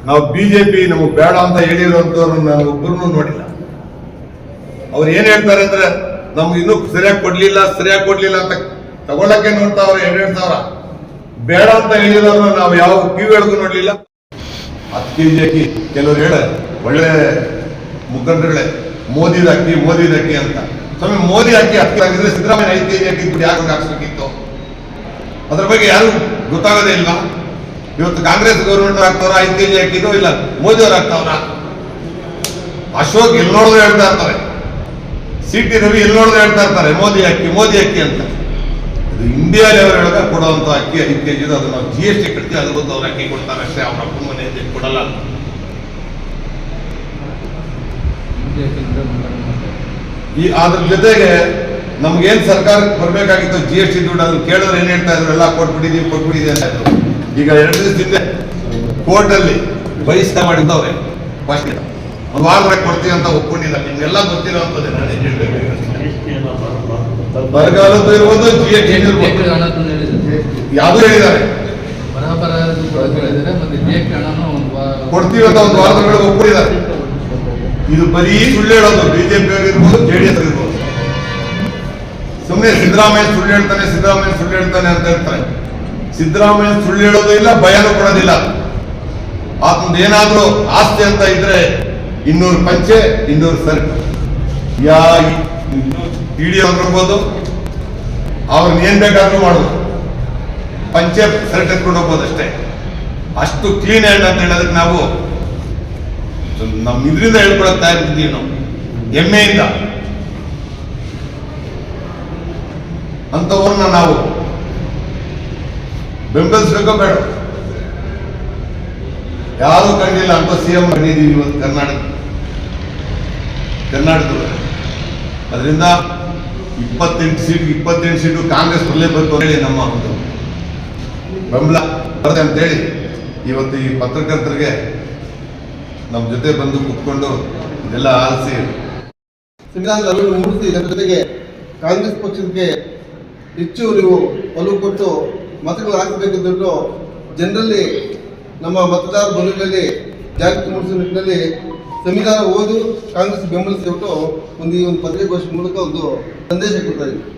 ನಾವು ಪಿ ನಮಗೆ ಬೇಡ ಅಂತ ಹೇಳಿರುವಂಥವ್ರು ನಾನು ಒಬ್ಬರನ್ನು ನೋಡಿಲ್ಲ. ಅವ್ರು ಏನು ಹೇಳ್ತಾರೆ ಅಂದರೆ, ನಮ್ಗೆ ಇನ್ನೂ ಸರಿಯಾಗಿ ಕೊಡಲಿಲ್ಲ ಸರಿಯಾಗಿ ಕೊಡಲಿಲ್ಲ ಅಂತ ತಗೊಳಕ್ಕೆ ನೋಡ್ತಾವ್ರೆ ಎರಡೆರಡು ಸಾವಿರ. ಬೇಡ ಅಂತ ಹೇಳಿರೋರು ನಾವು ಯಾವ ಕಿವಿ ನೋಡಲಿಲ್ಲ. ಹತ್ತು ಕೆ ಜಿ ಅಕ್ಕಿ ಕೆಲವ್ರು ಹೇಳ ಒಳ್ಳೆ ಮುಖಂಡರುಗಳೇ ಮೋದಿದ ಅಕ್ಕಿ ಮೋದಿದ ಅಕ್ಕಿ ಅಂತ. ಸ್ವಾಮಿ ಮೋದಿ ಅಕ್ಕಿ ಹತ್ತಿರ ಸಿದ್ದರಾಮಯ್ಯ ಐದು ಕೆಜಿ ಅಕ್ಕಿ ದುಡ್ಡು ಯಾರು ಹಾಕ್ಸ್ಬೇಕಿತ್ತು? ಅದ್ರ ಬಗ್ಗೆ ಯಾರು ಗೊತ್ತಾಗೋದೇ ಇಲ್ಲ. ಇವತ್ತು ಕಾಂಗ್ರೆಸ್ ಗೌರ್ಮೆಂಟ್ ಆಗ್ತವರ, ಐದು ಕೆ ಜಿ ಹಾಕಿದ್ದು ಇಲ್ಲ, ಮೋದಿ ಅವ್ರು ಆಗ್ತಾವ್ರ? ಅಶೋಕ್ ಎಲ್ಲಿ ನೋಡಿದ್ರು ಹೇಳ್ತಾ ಇರ್ತಾರೆ. ಸಿ ಟಿ ರವಿ ಎಲ್ಲಿ ನೋಡಿದ್ರು ಹೇಳ್ತಾ ಇರ್ತಾರೆ, ಮೋದಿ ಅಕ್ಕಿ ಮೋದಿ ಅಕ್ಕಿ ಅಂತ. ಇದು ಇಂಡಿಯಾ ಲೆವೆಲ್ ಒಳಗೆ ಕೊಡುವಂತ ಅಕ್ಕಿ ಐದು ಕೆ ಜಿದು ಅದು ನಾವು ಜಿ ಎಸ್ ಟಿ ಕಟ್ಟಿ ಅದು ಬಂದು ಅವ್ರ ಅಕ್ಕಿ ಕೊಡ್ತಾರೆ ಅಷ್ಟೇ, ಅವ್ರ ಅಪ್ಪನ ಮನೆ ಕೊಡಲ್ಲ. ಈ ಅದ್ರ ಜೊತೆಗೆ ನಮ್ಗೇನ್ ಸರ್ಕಾರಕ್ಕೆ ಬರ್ಬೇಕಾಗಿತ್ತು ಜಿ ಎಸ್ ಟಿ ದುಡ್ಡು ಅದನ್ನ ಕೇಳಿದ್ರೆ ಏನ್ ಹೇಳ್ತಾ ಇದ್ರು? ಎಲ್ಲ ಕೊಟ್ಬಿಟ್ಟಿದೀವಿ ಕೊಟ್ಬಿಟ್ಟಿದೆ ಅಂತ ಇದ್ರು ಈಗ ಎರಡು ದಿವಸದಿಂದ ಕೋರ್ಟ್ ಅಲ್ಲಿ ಬಹಿಷ್ಕಾರ ಮಾಡಿದ್ದವ್ರೆ. ಫಸ್ಟ್ ಒಂದು ವಾರ ಕೊಡ್ತೀವಿ ಅಂತ ಒಪ್ಕೊಂಡಿಲ್ಲ. ನಿಮ್ಗೆಲ್ಲ ಗೊತ್ತಿರುವಂತದ್ದೇ ನಾನು ಏನ್ ಹೇಳ್ಬೇಕು? ಬರಗಾಲದ್ದು ಇರ್ಬೋದು ಜಿ ಎಸ್ ಟಿ ಇರ್ಬೋದು ಹೇಳಿದ್ದಾರೆ? ಯಾವ್ದು ಕೊಡ್ತೀವಿ ಅಂತ ಒಂದು ವಾರದೊಳಗೆ ಒಪ್ಪಿದ್ದಾರೆ ಇದು ಬರೀ ಸುಳ್ಳು ಹೇಳೋದು ಬಿಜೆಪಿ ಆಗಿರ್ಬೋದು ಜೆ ಡಿ ಎಸ್ ಆಗಿರ್ಬೋದು ಸುಮ್ಮನೆ ಸಿದ್ದರಾಮಯ್ಯ ಸುಳ್ಳು ಹೇಳ್ತಾನೆ, ಸಿದ್ದರಾಮಯ್ಯ ಸುಳ್ಳು ಹೇಳ್ತಾನೆ ಅಂತ ಹೇಳ್ತಾರೆ. ಸಿದ್ದರಾಮಯ್ಯ ಸುಳ್ಳು ಹೇಳೋದು ಇಲ್ಲ, ಭಯನೂ ಕೊಡೋದಿಲ್ಲ. ಆತನದೇನಾದ್ರೂ ಆಸ್ತಿ ಅಂತ ಇದ್ರೆ ಇನ್ನೂರು ಪಂಚೆ, ಇನ್ನೂರು ಸರ್ ಯಾ ಇಡಿ ಅವ್ರಿರ್ಬೋದು ಅವ್ರನ್ನ ಏನ್ ಬೇಕಾದ್ರೂ ಮಾಡೋದು. ಪಂಚೆ ಸರ್ಟ್ ಎತ್ಕೊಂಡು ಹೋಗ್ಬೋದು ಅಷ್ಟೇ ಅಷ್ಟು ಕ್ಲೀನ್ ಹ್ಯಾಂಡ್ ಅಂತ ಹೇಳೋದಕ್ಕೆ ನಾವು ನಮ್ಮ ಇದರಿಂದ ಹೇಳ್ಕೊಳಕ್ ತಯಾರಿದ್ದೀವಿ ನಾವು. ಹೆಮ್ಮೆಯಿಂದ. ಅಂಥವ್ರನ್ನ ನಾವು ಬೆಂಬಲಿಸ್ಬೇಕೋ ಬೇಡ ಯಾರು ಕಂಡಿಲ್ಲ ಅಂತ ಸಿ ಎಂ ಕಂಡಿದ್ದೀವಿ ಇವತ್ತು ಕರ್ನಾಟಕ ಕರ್ನಾಟಕದಲ್ಲಿ ಅದರಿಂದ ಇಪ್ಪತ್ತೆಂಟು ಸೀಟ್, ಇಪ್ಪತ್ತೆಂಟು ಸೀಟು ಕಾಂಗ್ರೆಸ್ ಬರಲೇ ಬರ್ತು ಹೇಳಿ ನಮ್ಮ ಒಂದು ಬೆಂಬಲ ಬರುತ್ತೆ ಅಂತೇಳಿ ಇವತ್ತು ಈ ಪತ್ರಕರ್ತರಿಗೆ ನಮ್ಮ ಜೊತೆ ಬಂದು ಕುತ್ಕೊಂಡು ಇದೆಲ್ಲ ಆಲಿಸಿ. ಸಂವಿಧಾನದ ಅರಿವು ಇದರ ಜೊತೆಗೆ ಕಾಂಗ್ರೆಸ್ ಪಕ್ಷಕ್ಕೆ ಹೆಚ್ಚು ನೀವು ಒಲವು ಕೊಟ್ಟು ಮತಗಳು ಹಾಕಬೇಕೆಂದು ಜನರಲ್ಲಿ ನಮ್ಮ ಮತದಾರ ಬಂಧುಗಳಲ್ಲಿ ಜಾಗೃತಿ ಮೂಡಿಸುವ ನಿಟ್ಟಿನಲ್ಲಿ ಸಂವಿಧಾನ ಓದು ಕಾಂಗ್ರೆಸ್ ಬೆಂಬಲಿಸಿಬಿಟ್ಟು ಒಂದು ಈ ಒಂದು ಪತ್ರಿಕಾಗೋಷ್ಠಿ ಮೂಲಕ ಒಂದು ಸಂದೇಶ ಕೊಡ್ತಾ ಇದ್ದೀವಿ